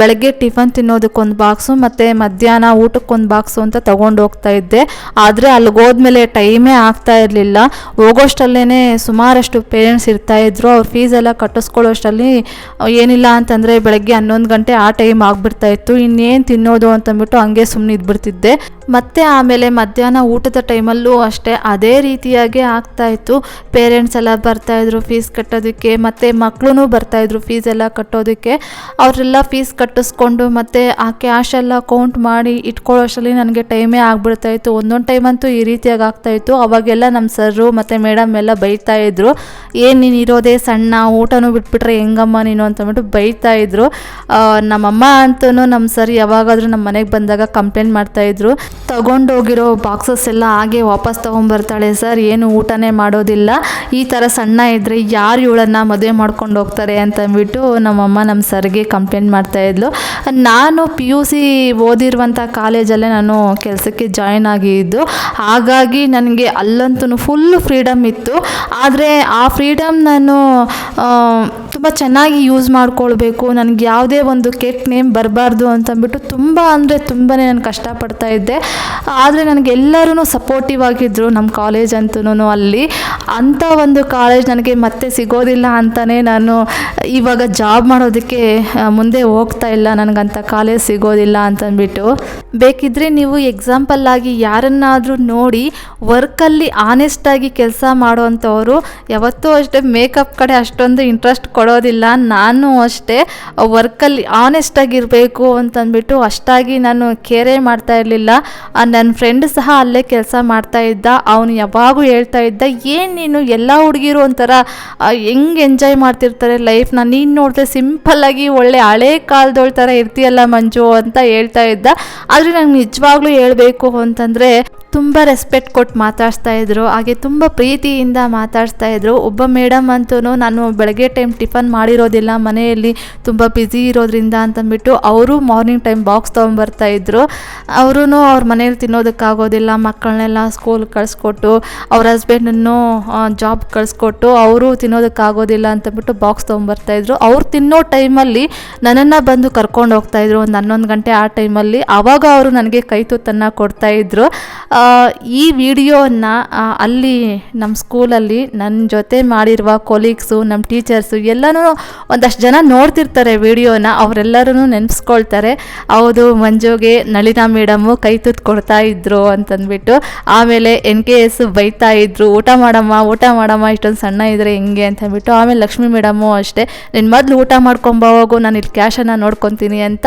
ಬೆಳಗ್ಗೆ ಟಿಫನ್ ತಿನ್ನೋದಕ್ಕೊಂದು ಬಾಕ್ಸು ಮತ್ತು ಮಧ್ಯಾಹ್ನ ಊಟಕ್ಕೊಂದು ಬಾಕ್ಸು ಅಂತ ತೊಗೊಂಡು ಹೋಗ್ತಾ ಇದ್ದೆ. ಆದರೆ ಅಲ್ಲಿಗೆ ಹೋದ್ಮೇಲೆ ಟೈಮೇ ಆಗ್ತಾ ಇರಲಿಲ್ಲ. ಹೋಗೋಷ್ಟಲ್ಲೇ ಸುಮಾರಷ್ಟು ಪೇರೆಂಟ್ಸ್ ಇರ್ತಾ ಇದ್ರು. ಅವ್ರ ಫೀಸ್ ಎಲ್ಲ ಕಟ್ಟಿಸ್ಕೊಳ್ಳೋಷ್ಟರಲ್ಲಿ ಏನಿಲ್ಲ ಅಂತಂದರೆ ಬೆಳಗ್ಗೆ ಹನ್ನೊಂದು ಗಂಟೆ ಆ ಟೈಮ್ ಆಗಿಬಿಡ್ತಾಯಿತ್ತು ಇತ್ತು. ಇನ್ನೇನು ತಿನ್ನೋದು ಅಂತಂದ್ಬಿಟ್ಟು ಹಂಗೆ ಸುಮ್ಮನೆ ಇದ್ಬಿಡ್ತಿದ್ದೆ. ಮತ್ತೆ ಆಮೇಲೆ ಮಧ್ಯಾಹ್ನ ಊಟದ ಟೈಮಲ್ಲೂ ಅಷ್ಟೇ ಅದೇ ರೀತಿಯಾಗಿ ಆಗ್ತಾಯಿತ್ತು ಪೇರೆಂಟ್ಸ್ ಎಲ್ಲ ಬರ್ತಾಯಿದ್ರು ಫೀಸ್ ಕಟ್ಟೋದಕ್ಕೆ, ಮತ್ತು ಮಕ್ಕಳು ಬರ್ತಾಯಿದ್ರು ಫೀಸ್ ಎಲ್ಲ ಕಟ್ಟೋದಕ್ಕೆ. ಅವರೆಲ್ಲ ಫೀಸ್ ಕಟ್ಟಿಸ್ಕೊಂಡು ಮತ್ತು ಆ ಕ್ಯಾಶ್ ಎಲ್ಲ ಕೌಂಟ್ ಮಾಡಿ ಇಟ್ಕೊಳ್ಳೋಷ್ಟರಲ್ಲಿ ನನಗೆ ಟೈಮೇ ಆಗಿಬಿಡ್ತಾ ಇತ್ತು. ಒಂದೊಂದು ಟೈಮಂತೂ ಈ ರೀತಿಯಾಗಿ ಆಗ್ತಾಯಿತ್ತು ಅವಾಗೆಲ್ಲ ನಮ್ಮ ಸರ್ರು ಮತ್ತು ಮೇಡಮ್ ಎಲ್ಲ ಬೈತಾಯಿದ್ರು ಏನು ನೀನು ಇರೋದೇ ಸಣ್ಣ, ಊಟನೂ ಬಿಟ್ಬಿಟ್ರೆ ಹೆಂಗಮ್ಮ ನೀನು ಅಂತಂದ್ಬಿಟ್ಟು ಬೈತಾಯಿದ್ರು ನಮ್ಮಮ್ಮ ಅಂತೂ ನಮ್ಮ ಸರ್ ಯಾವಾಗಾದರೂ ನಮ್ಮ ಮನೆಗೆ ಬಂದಾಗ ಕಂಪ್ಲೇಂಟ್ ಮಾಡ್ತಾಯಿದ್ರು ತಗೊಂಡೋಗಿರೋ ಬಾಕ್ಸಸ್ ಎಲ್ಲ ಹಾಗೆ ವಾಪಸ್ ತೊಗೊಂಬರ್ತಾಳೆ, ಸರ್, ಏನು ಊಟನೇ ಮಾಡೋದಿಲ್ಲ. ಈ ಥರ ಸಣ್ಣ ಇದ್ದರೆ ಯಾರು ಇವಳನ್ನು ಮದುವೆ ಮಾಡ್ಕೊಂಡು ಹೋಗ್ತಾರೆ? ಅಂತಂದ್ಬಿಟ್ಟು ನಮ್ಮಮ್ಮ ನಮ್ಮ ಸರ್ಗೆ ಕಂಪ್ಲೇಂಟ್ ಮಾಡ್ತಾಯಿದ್ಲು ನಾನು ಪಿ ಯು ಸಿ ಓದಿರುವಂಥ ಕಾಲೇಜಲ್ಲೇ ನಾನು ಕೆಲಸಕ್ಕೆ ಜಾಯ್ನ್ ಆಗಿದ್ದು. ಹಾಗಾಗಿ ನನಗೆ ಅಲ್ಲಂತೂ ಫುಲ್ ಫ್ರೀಡಮ್ ಇತ್ತು. ಆದರೆ ಆ ಫ್ರೀಡಮ್ ನಾನು ಚೆನ್ನಾಗಿ ಯೂಸ್ ಮಾಡ್ಕೊಳ್ಬೇಕು. ನನಗೆ ಯಾವುದೇ ಒಂದು ಕೆಟ್ಟ ನೇಮ್ ಬರಬಾರ್ದು ಅಂತಂದ್ಬಿಟ್ಟು ತುಂಬ ಅಂದರೆ ತುಂಬಾ ನಾನು ಕಷ್ಟಪಡ್ತಾ ಇದ್ದೆ. ಆದರೆ ನನಗೆ ಎಲ್ಲರೂ ಸಪೋರ್ಟಿವ್ ಆಗಿದ್ದರು ನಮ್ಮ ಕಾಲೇಜ್ ಅಂತೂ ಅಲ್ಲಿ. ಅಂಥ ಒಂದು ಕಾಲೇಜ್ ನನಗೆ ಮತ್ತೆ ಸಿಗೋದಿಲ್ಲ ಅಂತಲೇ ನಾನು ಇವಾಗ ಜಾಬ್ ಮಾಡೋದಕ್ಕೆ ಮುಂದೆ ಹೋಗ್ತಾ ಇಲ್ಲ. ನನಗಂಥ ಕಾಲೇಜ್ ಸಿಗೋದಿಲ್ಲ ಅಂತಂದ್ಬಿಟ್ಟು. ಬೇಕಿದ್ರೆ ನೀವು ಎಕ್ಸಾಂಪಲ್ ಆಗಿ ಯಾರನ್ನಾದರೂ ನೋಡಿ ವರ್ಕಲ್ಲಿ ಆನೆಸ್ಟಾಗಿ ಕೆಲಸ ಮಾಡೋವಂಥವ್ರು ಯಾವತ್ತೂ ಅಷ್ಟೇ ಮೇಕಪ್ ಕಡೆ ಅಷ್ಟೊಂದು ಇಂಟ್ರೆಸ್ಟ್ ಕೊಡೋದಿಲ್ಲ ನಾನು ಅಷ್ಟೇ ವರ್ಕಲ್ಲಿ ಆನೆಸ್ಟಾಗಿರಬೇಕು ಅಂತಂದ್ಬಿಟ್ಟು ಅಷ್ಟಾಗಿ ನಾನು ಕೇರೇ ಮಾಡ್ತಾ ಇರಲಿಲ್ಲ. ನನ್ನ ಫ್ರೆಂಡ್ ಸಹ ಅಲ್ಲೇ ಕೆಲಸ ಮಾಡ್ತಾ ಇದ್ದ. ಅವನು ಯಾವಾಗೂ ಹೇಳ್ತಾ ಇದ್ದ, ಏನು ನೀನು ಎಲ್ಲ ಹುಡುಗಿರು ಒಂಥರ ಹೆಂಗೆ ಎಂಜಾಯ್ ಮಾಡ್ತಿರ್ತಾರೆ ಲೈಫ್ನ ನೀನು ನೋಡಿದ್ರೆ ಸಿಂಪಲ್ಲಾಗಿ ಒಳ್ಳೆ ಹಳೆ ಕಾಲದೊಳ ಥರ ಇರ್ತೀಯಲ್ಲ ಮಂಜು ಅಂತ ಹೇಳ್ತಾ ಇದ್ದ. ಆದರೆ ನಂಗೆ ನಿಜವಾಗ್ಲೂ ಹೇಳಬೇಕು ಅಂತಂದರೆ ತುಂಬ ರೆಸ್ಪೆಕ್ಟ್ ಕೊಟ್ಟು ಮಾತಾಡ್ಸ್ತಾ ಇದ್ರು. ಹಾಗೆ ತುಂಬ ಪ್ರೀತಿಯಿಂದ ಮಾತಾಡ್ಸ್ತಾ ಇದ್ರು. ಒಬ್ಬ ಮೇಡಮ್ ಅಂತೂ ನಾನು ಬೆಳಗ್ಗೆ ಟೈಮ್ ಟಿಫನ್ ಮಾಡಿರೋದಿಲ್ಲ, ಮನೆಯಲ್ಲಿ ತುಂಬ ಬ್ಯುಸಿ ಇರೋದ್ರಿಂದ ಅಂತಂದ್ಬಿಟ್ಟು ಅವರು ಮಾರ್ನಿಂಗ್ ಟೈಮ್ ಬಾಕ್ಸ್ ತೊಗೊಂಬರ್ತಾಯಿದ್ರು ಅವರು ಅವ್ರ ಮನೇಲಿ ತಿನ್ನೋದಕ್ಕಾಗೋದಿಲ್ಲ, ಮಕ್ಕಳನ್ನೆಲ್ಲ ಸ್ಕೂಲ್ ಕಳಿಸ್ಕೊಟ್ಟು, ಅವ್ರ ಹಸ್ಬೆಂಡನ್ನು ಜಾಬ್ ಕಳಿಸ್ಕೊಟ್ಟು ಅವರು ತಿನ್ನೋದಕ್ಕಾಗೋದಿಲ್ಲ ಅಂತಂದ್ಬಿಟ್ಟು ಬಾಕ್ಸ್ ತೊಗೊಂಬರ್ತಾಯಿದ್ರು ಅವ್ರು ತಿನ್ನೋ ಟೈಮಲ್ಲಿ ನನ್ನನ್ನು ಬಂದು ಕರ್ಕೊಂಡು ಹೋಗ್ತಾಯಿದ್ರು ಒಂದು ಹನ್ನೊಂದು ಗಂಟೆ ಆ ಟೈಮಲ್ಲಿ ಆವಾಗ ಅವರು ನನಗೆ ಕೈ ತುತ್ತನ್ನು ಕೊಡ್ತಾಯಿದ್ರು ಈ ವಿಡಿಯೋವನ್ನು ಅಲ್ಲಿ ನಮ್ಮ ಸ್ಕೂಲಲ್ಲಿ ನನ್ನ ಜೊತೆ ಮಾಡಿರುವ ಕೊಲೀಗ್ಸು ನಮ್ಮ ಟೀಚರ್ಸು ಎಲ್ಲನೂ ಒಂದಷ್ಟು ಜನ ನೋಡ್ತಿರ್ತಾರೆ ವಿಡಿಯೋನ ಅವರೆಲ್ಲರೂ ನೆನೆಸ್ಕೊಳ್ತಾರೆ, ಹೌದು, ಮಂಜುಗೆ ನಳಿನಾ ಮೇಡಮು ಕೈ ತುತ್ತು ಕೊಡ್ತಾ ಇದ್ರು ಅಂತಂದ್ಬಿಟ್ಟು, ಆಮೇಲೆ ಎನ್ ಕೆ ಎಸ್ ಬೈತಾ ಇದ್ರು, ಊಟ ಮಾಡಮ್ಮ ಊಟ ಮಾಡಮ್ಮ, ಇಷ್ಟೊಂದು ಸಣ್ಣ ಇದ್ರೆ ಹೆಂಗೆ? ಅಂತ ಅಂದ್ಬಿಟ್ಟು ಆಮೇಲೆ ಲಕ್ಷ್ಮೀ ಮೇಡಮು ಅಷ್ಟೇ ನಿನ್ನ ಮೊದಲು ಊಟ ಮಾಡ್ಕೊಂಬ, ಹೋಗು, ನಾನು ಇಲ್ಲಿ ಕ್ಯಾಶನ್ನು ನೋಡ್ಕೊತೀನಿ ಅಂತ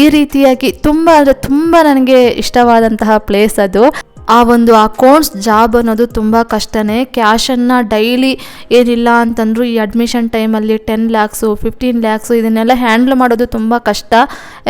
ಈ ರೀತಿಯಾಗಿ ತುಂಬ, ಅಂದರೆ ತುಂಬ ನನಗೆ ಇಷ್ಟವಾದಂತಹ ಪ್ಲೇಸ್ ಅದು. ಆ ಒಂದು ಅಕೌಂಟ್ಸ್ ಜಾಬ್ ಅನ್ನೋದು ತುಂಬ ಕಷ್ಟನೇ. ಕ್ಯಾಶನ್ನು ಡೈಲಿ ಏನಿಲ್ಲ ಅಂತಂದರೂ ಈ ಅಡ್ಮಿಷನ್ ಟೈಮಲ್ಲಿ ಟೆನ್ ಲ್ಯಾಕ್ಸು ಫಿಫ್ಟೀನ್ ಲ್ಯಾಕ್ಸು ಇದನ್ನೆಲ್ಲ ಹ್ಯಾಂಡ್ಲ್ ಮಾಡೋದು ತುಂಬ ಕಷ್ಟ.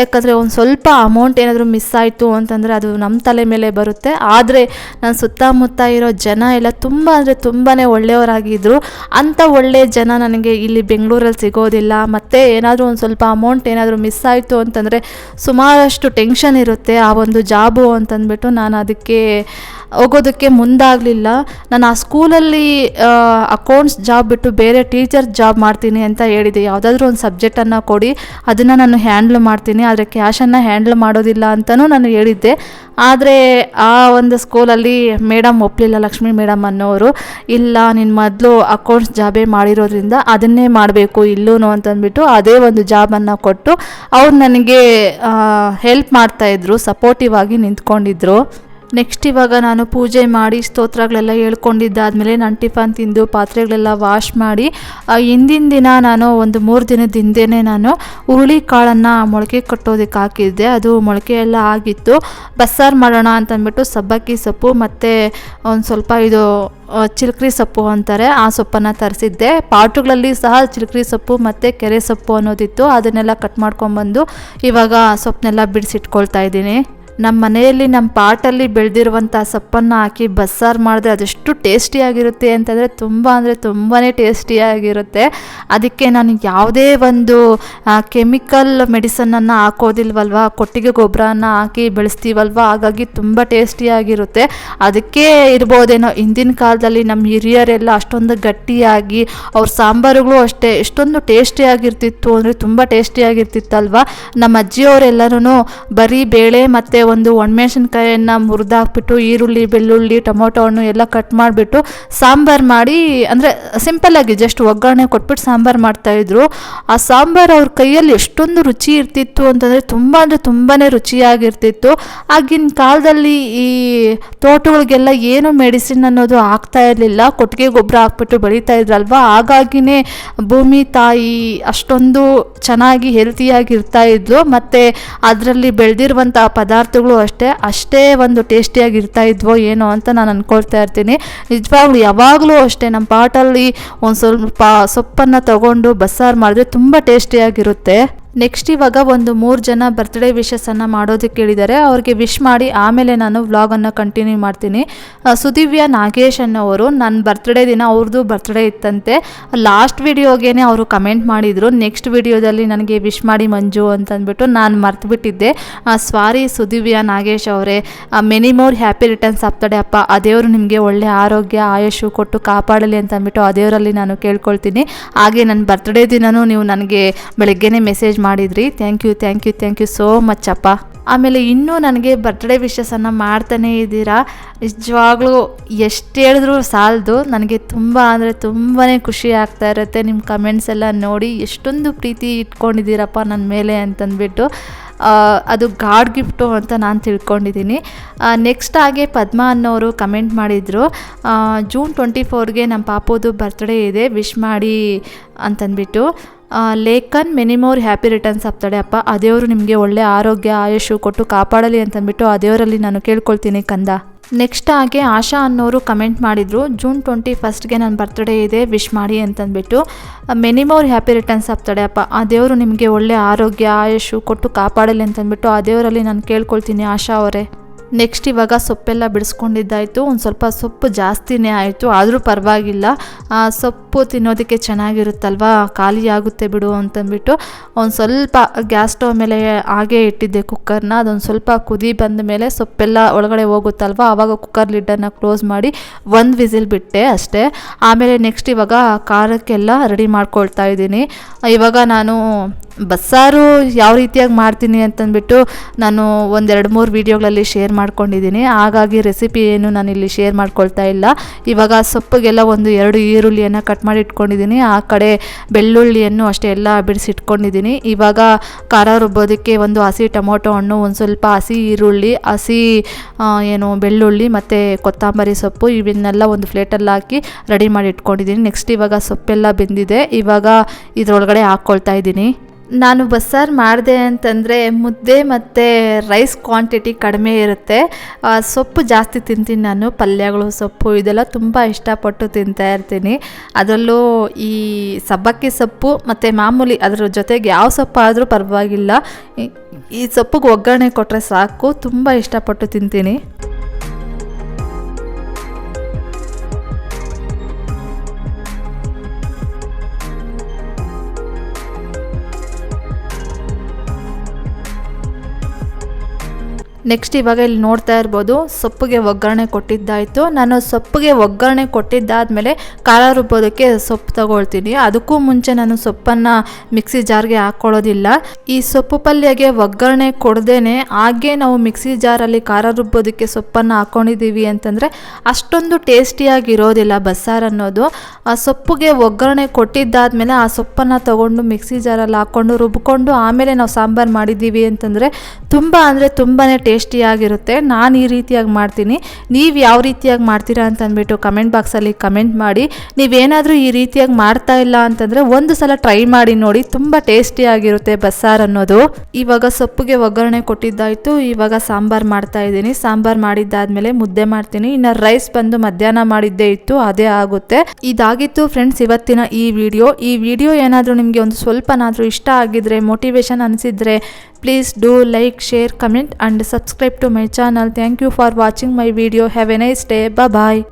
ಯಾಕಂದರೆ ಒಂದು ಸ್ವಲ್ಪ ಅಮೌಂಟ್ ಏನಾದರೂ ಮಿಸ್ ಆಯಿತು ಅಂತಂದರೆ ಅದು ನಮ್ಮ ತಲೆ ಮೇಲೆ ಬರುತ್ತೆ. ಆದರೆ ನನ್ನ ಸುತ್ತಮುತ್ತ ಇರೋ ಜನ ಎಲ್ಲ ತುಂಬ ಅಂದರೆ ತುಂಬಾ ಒಳ್ಳೆಯವರಾಗಿದ್ದರು ಅಂಥ ಒಳ್ಳೆಯ ಜನ ನನಗೆ ಇಲ್ಲಿ ಬೆಂಗಳೂರಲ್ಲಿ ಸಿಗೋದಿಲ್ಲ. ಮತ್ತು ಏನಾದರೂ ಒಂದು ಸ್ವಲ್ಪ ಅಮೌಂಟ್ ಏನಾದರೂ ಮಿಸ್ ಆಯಿತು ಅಂತಂದರೆ ಸುಮಾರಷ್ಟು ಟೆನ್ಷನ್ ಇರುತ್ತೆ ಆ ಒಂದು ಜಾಬು ಅಂತಂದ್ಬಿಟ್ಟು ನಾನು ಅದಕ್ಕೆ ಹೋಗೋದಕ್ಕೆ ಮುಂದಾಗಲಿಲ್ಲ. ನಾನು ಆ ಸ್ಕೂಲಲ್ಲಿ ಅಕೌಂಟ್ಸ್ ಜಾಬ್ ಬಿಟ್ಟು ಬೇರೆ ಟೀಚರ್ ಜಾಬ್ ಮಾಡ್ತೀನಿ ಅಂತ ಹೇಳಿದೆ. ಯಾವುದಾದ್ರೂ ಒಂದು ಸಬ್ಜೆಕ್ಟನ್ನು ಕೊಡಿ, ಅದನ್ನು ನಾನು ಹ್ಯಾಂಡ್ಲ್ ಮಾಡ್ತೀನಿ. ಆದರೆ ಕ್ಯಾಶನ್ನು ಹ್ಯಾಂಡ್ಲ್ ಮಾಡೋದಿಲ್ಲ ಅಂತಲೂ ನಾನು ಹೇಳಿದ್ದೆ. ಆದರೆ ಆ ಒಂದು ಸ್ಕೂಲಲ್ಲಿ ಮೇಡಮ್ ಒಪ್ಪಲಿಲ್ಲ ಲಕ್ಷ್ಮಿ ಮೇಡಮ್ ಅನ್ನೋರು. ಇಲ್ಲ ನಿನ್ನ ಮೊದಲು ಅಕೌಂಟ್ಸ್ ಜಾಬೇ ಮಾಡಿರೋದ್ರಿಂದ ಅದನ್ನೇ ಮಾಡಬೇಕು ಇಲ್ಲೂ ಅಂತಂದ್ಬಿಟ್ಟು ಅದೇ ಒಂದು ಜಾಬನ್ನು ಕೊಟ್ಟು ಅವ್ರು ನನಗೆ ಹೆಲ್ಪ್ ಮಾಡ್ತಾಯಿದ್ರು ಸಪೋರ್ಟಿವ್ ಆಗಿ ನಿಂತ್ಕೊಂಡಿದ್ರು. ನೆಕ್ಸ್ಟ್ ಇವಾಗ ನಾನು ಪೂಜೆ ಮಾಡಿ ಸ್ತೋತ್ರಗಳೆಲ್ಲ ಹೇಳ್ಕೊಂಡಿದ್ದಾದಮೇಲೆ ನಾನು ಟಿಫನ್ ತಿಂದು ಪಾತ್ರೆಗಳೆಲ್ಲ ವಾಶ್ ಮಾಡಿ ಹಿಂದಿನ ದಿನ ನಾನು ಒಂದು ಮೂರು ದಿನದ ಹಿಂದೆಯೇ ನಾನು ಹುರುಳಿ ಕಾಳನ್ನು ಮೊಳಕೆ ಕಟ್ಟೋದಕ್ಕೆ ಹಾಕಿದ್ದೆ. ಅದು ಮೊಳಕೆ ಎಲ್ಲ ಆಗಿತ್ತು. ಬಸ್ಸಾರು ಮಾಡೋಣ ಅಂತಂದ್ಬಿಟ್ಟು ಸಬ್ಬಕ್ಕಿ ಸೊಪ್ಪು ಮತ್ತು ಒಂದು ಸ್ವಲ್ಪ ಇದು ಚಿಲ್ಕ್ರಿ ಚಿಲ್ಕರಿ ಸೊಪ್ಪು ಅಂತಾರೆ, ಆ ಸೊಪ್ಪನ್ನು ತರಿಸಿದ್ದೆ. ಪಾಟುಗಳಲ್ಲಿ ಸಹ ಚಿಲ್ಕ್ರಿ ಸೊಪ್ಪು ಮತ್ತು ಕೆರೆ ಸೊಪ್ಪು ಅನ್ನೋದಿತ್ತು. ಅದನ್ನೆಲ್ಲ ಕಟ್ ಮಾಡ್ಕೊಂಬಂದು ಇವಾಗ ಸೊಪ್ಪನ್ನೆಲ್ಲ ಬಿಡಿಸಿಟ್ಕೊಳ್ತಾ ಇದ್ದೀನಿ. ನಮ್ಮ ಮನೆಯಲ್ಲಿ ನಮ್ಮ ಪಾಟಲ್ಲಿ ಬೆಳೆದಿರುವಂಥ ಸೊಪ್ಪನ್ನು ಹಾಕಿ ಬಸ್ಸಾರು ಮಾಡಿದ್ರೆ ಅದೆಷ್ಟು ಟೇಸ್ಟಿಯಾಗಿರುತ್ತೆ ಅಂತಂದರೆ ತುಂಬ ಅಂದರೆ ತುಂಬಾ ಟೇಸ್ಟಿಯಾಗಿರುತ್ತೆ ಅದಕ್ಕೆ ನಾನು ಯಾವುದೇ ಒಂದು ಕೆಮಿಕಲ್ ಮೆಡಿಸನನ್ನು ಹಾಕೋದಿಲ್ವಲ್ವ, ಕೊಟ್ಟಿಗೆ ಗೊಬ್ಬರನ ಹಾಕಿ ಬೆಳೆಸ್ತೀವಲ್ವ, ಹಾಗಾಗಿ ತುಂಬ ಟೇಸ್ಟಿಯಾಗಿರುತ್ತೆ ಅದಕ್ಕೆ ಇರ್ಬೋದೇನೋ, ಹಿಂದಿನ ಕಾಲದಲ್ಲಿ ನಮ್ಮ ಹಿರಿಯರೆಲ್ಲ ಅಷ್ಟೊಂದು ಗಟ್ಟಿಯಾಗಿ, ಅವ್ರ ಸಾಂಬಾರುಗಳು ಅಷ್ಟೇ, ಎಷ್ಟೊಂದು ಟೇಸ್ಟಿಯಾಗಿರ್ತಿತ್ತು ಅಂದರೆ ತುಂಬ ಟೇಸ್ಟಿಯಾಗಿರ್ತಿತ್ತಲ್ವ ನಮ್ಮ ಅಜ್ಜಿಯವರೆಲ್ಲರೂ ಬರೀ ಬೇಳೆ ಮತ್ತು ಒಂದು ಒಣಮೆಣಸಿನ್ಕಾಯನ್ನು ಮುರಿದಾಕ್ಬಿಟ್ಟು, ಈರುಳ್ಳಿ, ಬೆಳ್ಳುಳ್ಳಿ ಟೊಮೊಟೊ ಹಣ್ಣು ಎಲ್ಲ ಕಟ್ ಮಾಡಿಬಿಟ್ಟು ಸಾಂಬಾರು ಮಾಡಿ, ಅಂದರೆ ಸಿಂಪಲ್ಲಾಗಿ ಜಸ್ಟ್ ಒಗ್ಗರಣೆ ಕೊಟ್ಬಿಟ್ಟು ಸಾಂಬಾರು ಮಾಡ್ತಾಯಿದ್ರು ಆ ಸಾಂಬಾರು ಅವ್ರ ಕೈಯಲ್ಲಿ ಎಷ್ಟೊಂದು ರುಚಿ ಇರ್ತಿತ್ತು ಅಂತಂದರೆ ತುಂಬ ಅಂದರೆ ತುಂಬಾ ರುಚಿಯಾಗಿರ್ತಿತ್ತು. ಆಗಿನ ಕಾಲದಲ್ಲಿ ಈ ತೋಟಗಳಿಗೆಲ್ಲ ಏನು ಮೆಡಿಸಿನ್ ಅನ್ನೋದು ಆಗ್ತಾ ಇರಲಿಲ್ಲ. ಕೊಟ್ಟಿಗೆ ಗೊಬ್ಬರ ಹಾಕ್ಬಿಟ್ಟು ಬೆಳೀತಾ ಇದ್ರಲ್ವ? ಹಾಗಾಗಿನೇ ಭೂಮಿ ತಾಯಿ ಅಷ್ಟೊಂದು ಚೆನ್ನಾಗಿ ಹೆಲ್ತಿಯಾಗಿ ಇರ್ತಾ ಇದ್ಲು. ಮತ್ತು ಅದರಲ್ಲಿ ಬೆಳೆದಿರುವಂಥ ಅಷ್ಟೇ ಅಷ್ಟೇ ಒಂದು ಟೇಸ್ಟಿಯಾಗಿ ಇರ್ತಾ ಇದ್ವೋ ಏನೋ ಅಂತ ನಾನು ಅಂದ್ಕೊಳ್ತಾ ಇರ್ತೀನಿ. ನಿಜವಾಗ್ಲೂ ಯಾವಾಗಲೂ ಅಷ್ಟೇ ನಮ್ಮ ಪಾಟಲ್ಲಿ ಒಂದು ಸ್ವಲ್ಪ ಸೊಪ್ಪನ್ನು ತಗೊಂಡು ಬಸ್ಸಾರು ಮಾಡಿದ್ರೆ ತುಂಬ ಟೇಸ್ಟಿಯಾಗಿರುತ್ತೆ. ನೆಕ್ಸ್ಟ್ ಇವಾಗ ಒಂದು ಮೂರು ಜನ ಬರ್ತ್ಡೇ ವಿಶಸನ್ನು ಮಾಡೋದಕ್ಕೆ ಹೇಳಿದ್ದಾರೆ ಅವ್ರಿಗೆ ವಿಶ್ ಮಾಡಿ ಆಮೇಲೆ ನಾನು ವ್ಲಾಗನ್ನು ಕಂಟಿನ್ಯೂ ಮಾಡ್ತೀನಿ. ಸುದಿವ್ಯ ನಾಗೇಶ್ ಅನ್ನೋರು ನನ್ನ ಬರ್ತ್ಡೇ ದಿನ ಅವ್ರದ್ದು ಬರ್ತ್ಡೇ ಇತ್ತಂತೆ. ಲಾಸ್ಟ್ ವಿಡಿಯೋಗೇನೆ ಅವರು ಕಮೆಂಟ್ ಮಾಡಿದರು. ನೆಕ್ಸ್ಟ್ ವಿಡಿಯೋದಲ್ಲಿ ನನಗೆ ವಿಶ್ ಮಾಡಿ ಮಂಜು ಅಂತಂದ್ಬಿಟ್ಟು ನಾನು ಮರ್ತುಬಿಟ್ಟಿದ್ದೆ. ಸ್ವಾರಿ ಸುದಿವ್ಯ ನಾಗೇಶ್ ಅವರೇ. ಮೆನಿ ಮೋರ್ ಹ್ಯಾಪಿ ರಿಟರ್ನ್ಸ್ ಆಗ್ತಡೆ ಅಪ್ಪ. ಅದೇವರು ದೇವರು ನಿಮಗೆ ಒಳ್ಳೆ ಆರೋಗ್ಯ ಆಯುಷು ಕೊಟ್ಟು ಕಾಪಾಡಲಿ ಅಂತ ಅಂದ್ಬಿಟ್ಟು ಆ ದೇವರಲ್ಲಿ ನಾನು ಕೇಳ್ಕೊಳ್ತೀನಿ. ಹಾಗೆ ನನ್ನ ಬರ್ತ್ಡೇ ದಿನವೂ ನೀವು ನನಗೆ ಬೆಳಗ್ಗೆನೇ ಮೆಸೇಜ್ ಮಾಡಿದ್ರಿ. Thank you thank you thank you so much ಅಪ್ಪ. ಆಮೇಲೆ ಇನ್ನೂ ನನಗೆ ಬರ್ತ್ಡೇ ವಿಶಸನ್ನು ಮಾಡ್ತಾನೇ ಇದ್ದೀರಾ. ನಿಜವಾಗ್ಲೂ ಎಷ್ಟು ಹೇಳಿದ್ರು ಸಾಲದು. ನನಗೆ ತುಂಬ ಅಂದರೆ ತುಂಬಾ ಖುಷಿ ಆಗ್ತಾ ಇರುತ್ತೆ. ನಿಮ್ಮ ಕಮೆಂಟ್ಸ್ ಎಲ್ಲ ನೋಡಿ ಎಷ್ಟೊಂದು ಪ್ರೀತಿ ಇಟ್ಕೊಂಡಿದ್ದೀರಪ್ಪ ನನ್ನ ಮೇಲೆ ಅಂತಂದ್ಬಿಟ್ಟು. ಅದು ಗಾಡ್ ಗಿಫ್ಟು ಅಂತ ನಾನು ತಿಳ್ಕೊಂಡಿದ್ದೀನಿ. ನೆಕ್ಸ್ಟ್ ಹಾಗೆ ಪದ್ಮ ಅನ್ನೋರು ಕಮೆಂಟ್ ಮಾಡಿದರು. ಜೂನ್ ಟ್ವೆಂಟಿ ಫೋರ್ಗೆ ನಮ್ಮ ಪಾಪೋದು ಬರ್ತ್ಡೇ ಇದೆ. ವಿಶ್ ಮಾಡಿ ಅಂತಂದ್ಬಿಟ್ಟು. ಆ, ಮೆನಿ ಮೋರ್ ಹ್ಯಾಪಿ ರಿಟರ್ನ್ಸ್ ಆಗ್ತಾಳೆ ಅಪ್ಪ ಆ ದೇವರು ನಿಮಗೆ ಒಳ್ಳೆ ಆರೋಗ್ಯ ಆಯುಷು ಕೊಟ್ಟು ಕಾಪಾಡಲಿ ಅಂತಂದ್ಬಿಟ್ಟು ಆ ದೇವರಲ್ಲಿ ನಾನು ಕೇಳ್ಕೊಳ್ತೀನಿ ಕಂದ. ನೆಕ್ಸ್ಟ್ ಹಾಗೆ ಆಶಾ ಅನ್ನೋರು ಕಮೆಂಟ್ ಮಾಡಿದರು ಜೂನ್ ಟ್ವೆಂಟಿ ಫಸ್ಟ್ಗೆ ನನ್ನ ಬರ್ತ್ಡೇ ಇದೆ ವಿಶ್ ಮಾಡಿ ಅಂತಂದ್ಬಿಟ್ಟು. ಮೆನಿ ಮೋರ್ ಹ್ಯಾಪಿ ರಿಟರ್ನ್ಸ್ ಆಗ್ತಾಳೆ ಅಪ್ಪ. ಆ ದೇವರು ನಿಮಗೆ ಒಳ್ಳೆ ಆರೋಗ್ಯ ಆಯುಷು ಕೊಟ್ಟು ಕಾಪಾಡಲಿ ಅಂತಂದ್ಬಿಟ್ಟು ಆ ದೇವರಲ್ಲಿ ನಾನು ಕೇಳ್ಕೊಳ್ತೀನಿ ಆಶಾ ಅವರೇ. ನೆಕ್ಸ್ಟ್ ಇವಾಗ ಸೊಪ್ಪೆಲ್ಲ ಬಿಡಿಸ್ಕೊಂಡಿದ್ದಾಯಿತು. ಒಂದು ಸ್ವಲ್ಪ ಸೊಪ್ಪು ಜಾಸ್ತಿನೇ ಆಯಿತು ಆದರೂ ಪರವಾಗಿಲ್ಲ. ಆ, ಸೊಪ್ಪು ತಿನ್ನೋದಕ್ಕೆ ಚೆನ್ನಾಗಿರುತ್ತಲ್ವಾ? ಖಾಲಿ ಆಗುತ್ತೆ ಬಿಡು ಅಂತಂದ್ಬಿಟ್ಟು ಒಂದು ಸ್ವಲ್ಪ ಗ್ಯಾಸ್ ಸ್ಟವ್ ಮೇಲೆ ಹಾಗೆ ಇಟ್ಟಿದ್ದೆ ಕುಕ್ಕರ್ನ. ಅದೊಂದು ಸ್ವಲ್ಪ ಕುದಿ ಬಂದ ಮೇಲೆ ಸೊಪ್ಪೆಲ್ಲ ಒಳಗಡೆ ಹೋಗುತ್ತಲ್ವ? ಆವಾಗ ಕುಕ್ಕರ್ ಲಿಡ್ಡನ್ನು ಕ್ಲೋಸ್ ಮಾಡಿ ಒಂದು ವಿಸಿಲ್ ಬಿಟ್ಟೆ ಅಷ್ಟೇ. ಆಮೇಲೆ ನೆಕ್ಸ್ಟ್ ಇವಾಗ ಖಾರಕ್ಕೆಲ್ಲ ರೆಡಿ ಮಾಡ್ಕೊಳ್ತಾ ಇದ್ದೀನಿ. ಇವಾಗ ನಾನು ಬಸ್ಸಾರು ಯಾವ ರೀತಿಯಾಗಿ ಮಾಡ್ತೀನಿ ಅಂತಂದ್ಬಿಟ್ಟು ನಾನು ಒಂದೆರಡು ಮೂರು ವೀಡಿಯೋಗಳಲ್ಲಿ ಶೇರ್ ಮಾಡ್ಕೊಂಡಿದ್ದೀನಿ. ಹಾಗಾಗಿ ರೆಸಿಪಿ ಏನು ನಾನು ಇಲ್ಲಿ ಶೇರ್ ಮಾಡ್ಕೊಳ್ತಾ ಇಲ್ಲ. ಇವಾಗ ಸೊಪ್ಪಿಗೆಲ್ಲ ಒಂದು ಎರಡು ಈರುಳ್ಳಿಯನ್ನು ಕಟ್ ಮಾಡಿ ಇಟ್ಕೊಂಡಿದ್ದೀನಿ ಆ ಕಡೆ ಬೆಳ್ಳುಳ್ಳಿಯನ್ನು ಅಷ್ಟೇ ಎಲ್ಲ ಬಿಡಿಸಿಟ್ಕೊಂಡಿದ್ದೀನಿ ಇವಾಗ ಖಾರ ರುಬ್ಬೋದಕ್ಕೆ ಒಂದು ಹಸಿ ಟೊಮೊಟೊ ಹಣ್ಣು, ಒಂದು ಸ್ವಲ್ಪ ಹಸಿ ಈರುಳ್ಳಿ, ಹಸಿ ಏನು ಬೆಳ್ಳುಳ್ಳಿ ಮತ್ತು ಕೊತ್ತಂಬರಿ ಸೊಪ್ಪು ಇವನ್ನೆಲ್ಲ ಒಂದು ಪ್ಲೇಟಲ್ಲಿ ಹಾಕಿ ರೆಡಿ ಮಾಡಿ ಇಟ್ಕೊಂಡಿದ್ದೀನಿ ನೆಕ್ಸ್ಟ್ ಇವಾಗ ಸೊಪ್ಪೆಲ್ಲ ಬೆಂದಿದೆ. ಇವಾಗ ಇದರೊಳಗಡೆ ಹಾಕ್ಕೊಳ್ತಾ ಇದ್ದೀನಿ ನಾನು ಬಸ್ಸಾರು ಮಾಡಿದೆ ಅಂತಂದರೆ ಮುದ್ದೆ ಮತ್ತು ರೈಸ್ ಕ್ವಾಂಟಿಟಿ ಕಡಿಮೆ ಇರುತ್ತೆ. ಸೊಪ್ಪು ಜಾಸ್ತಿ ತಿಂತೀನಿ ನಾನು, ಪಲ್ಯಗಳು, ಸೊಪ್ಪು, ಇದೆಲ್ಲ ತುಂಬ ಇಷ್ಟಪಟ್ಟು ತಿಂತಾ ಇರ್ತೀನಿ. ಅದರಲ್ಲೂ ಈ ಸಬ್ಬಕ್ಕಿ ಸೊಪ್ಪು ಮತ್ತು ಮಾಮೂಲಿ ಅದರ ಜೊತೆಗೆ ಯಾವ ಸೊಪ್ಪು ಆದರೂ ಪರವಾಗಿಲ್ಲ. ಈ ಸೊಪ್ಪಿಗೆ ಒಗ್ಗರಣೆ ಕೊಟ್ಟರೆ ಸಾಕು, ತುಂಬ ಇಷ್ಟಪಟ್ಟು ತಿಂತೀನಿ. ನೆಕ್ಸ್ಟ್ ಇವಾಗ ಇಲ್ಲಿ ನೋಡ್ತಾ ಇರ್ಬೋದು, ಸೊಪ್ಪಿಗೆ ಒಗ್ಗರಣೆ ಕೊಟ್ಟಿದ್ದಾಯಿತು. ನಾನು ಸೊಪ್ಪಿಗೆ ಒಗ್ಗರಣೆ ಕೊಟ್ಟಿದ್ದಾದಮೇಲೆ ಖಾರ ರುಬ್ಬೋದಕ್ಕೆ ಸೊಪ್ಪು ತಗೊಳ್ತೀನಿ. ಅದಕ್ಕೂ ಮುಂಚೆ ನಾನು ಸೊಪ್ಪನ್ನು ಮಿಕ್ಸಿ ಜಾರ್ಗೆ ಹಾಕ್ಕೊಳ್ಳೋದಿಲ್ಲ ಈ ಸೊಪ್ಪು ಪಲ್ಯಗೆ ಒಗ್ಗರಣೆ ಕೊಡ್ದೇನೆ ಹಾಗೆ ನಾವು ಮಿಕ್ಸಿ ಜಾರಲ್ಲಿ ಖಾರ ರುಬ್ಬೋದಕ್ಕೆ ಸೊಪ್ಪನ್ನು ಹಾಕ್ಕೊಂಡಿದ್ದೀವಿ ಅಂತಂದರೆ ಅಷ್ಟೊಂದು ಟೇಸ್ಟಿಯಾಗಿರೋದಿಲ್ಲ ಬಸ್ಸಾರು ಅನ್ನೋದು. ಆ ಸೊಪ್ಪಿಗೆ ಒಗ್ಗರಣೆ ಕೊಟ್ಟಿದ್ದಾದಮೇಲೆ ಆ ಸೊಪ್ಪನ್ನು ತಗೊಂಡು ಮಿಕ್ಸಿ ಜಾರಲ್ಲಿ ಹಾಕ್ಕೊಂಡು ರುಬ್ಕೊಂಡು ಆಮೇಲೆ ನಾವು ಸಾಂಬಾರು ಮಾಡಿದ್ದೀವಿ ಅಂತಂದರೆ ತುಂಬ ಅಂದರೆ ತುಂಬಾ ಟೇಸ್ಟಿಯಾಗಿರುತ್ತೆ. ನಾನು ಈ ರೀತಿಯಾಗಿ ಮಾಡ್ತೀನಿ. ನೀವು ಯಾವ ರೀತಿಯಾಗಿ ಮಾಡ್ತೀರಾ ಅಂತ ಅಂದ್ಬಿಟ್ಟು ಕಮೆಂಟ್ ಬಾಕ್ಸಲ್ಲಿ ಕಮೆಂಟ್ ಮಾಡಿ. ನೀವೇನಾದರೂ ಈ ರೀತಿಯಾಗಿ ಮಾಡ್ತಾ ಇಲ್ಲ ಅಂತಂದರೆ ಒಂದು ಸಲ ಟ್ರೈ ಮಾಡಿ ನೋಡಿ. ತುಂಬ ಟೇಸ್ಟಿಯಾಗಿರುತ್ತೆ ಬಸ್ಸಾರು ಅನ್ನೋದು. ಇವಾಗ ಸೊಪ್ಪಿಗೆ ಒಗ್ಗರಣೆ ಕೊಟ್ಟಿದ್ದಾಯಿತು. ಇವಾಗ ಸಾಂಬಾರು ಮಾಡ್ತಾ ಇದ್ದೀನಿ. ಸಾಂಬಾರು ಮಾಡಿದ್ದಾದ್ಮೇಲೆ ಮುದ್ದೆ ಮಾಡ್ತೀನಿ. ಇನ್ನು ರೈಸ್ ಬಂದು ಮಧ್ಯಾಹ್ನ ಮಾಡಿದ್ದೇ ಇತ್ತು. ಅದೇ ಆಗುತ್ತೆ. ಇದಾಗಿತ್ತು ಫ್ರೆಂಡ್ಸ್ ಇವತ್ತಿನ ಈ ವಿಡಿಯೋ. ಈ ವಿಡಿಯೋ ಏನಾದರೂ ನಿಮಗೆ ಒಂದು ಸ್ವಲ್ಪನಾದರೂ ಇಷ್ಟ ಆಗಿದ್ರೆ, ಮೋಟಿವೇಶನ್ ಅನಿಸಿದ್ರೆ please do like share comment and subscribe to my channel thank you for watching my video have a nice day bye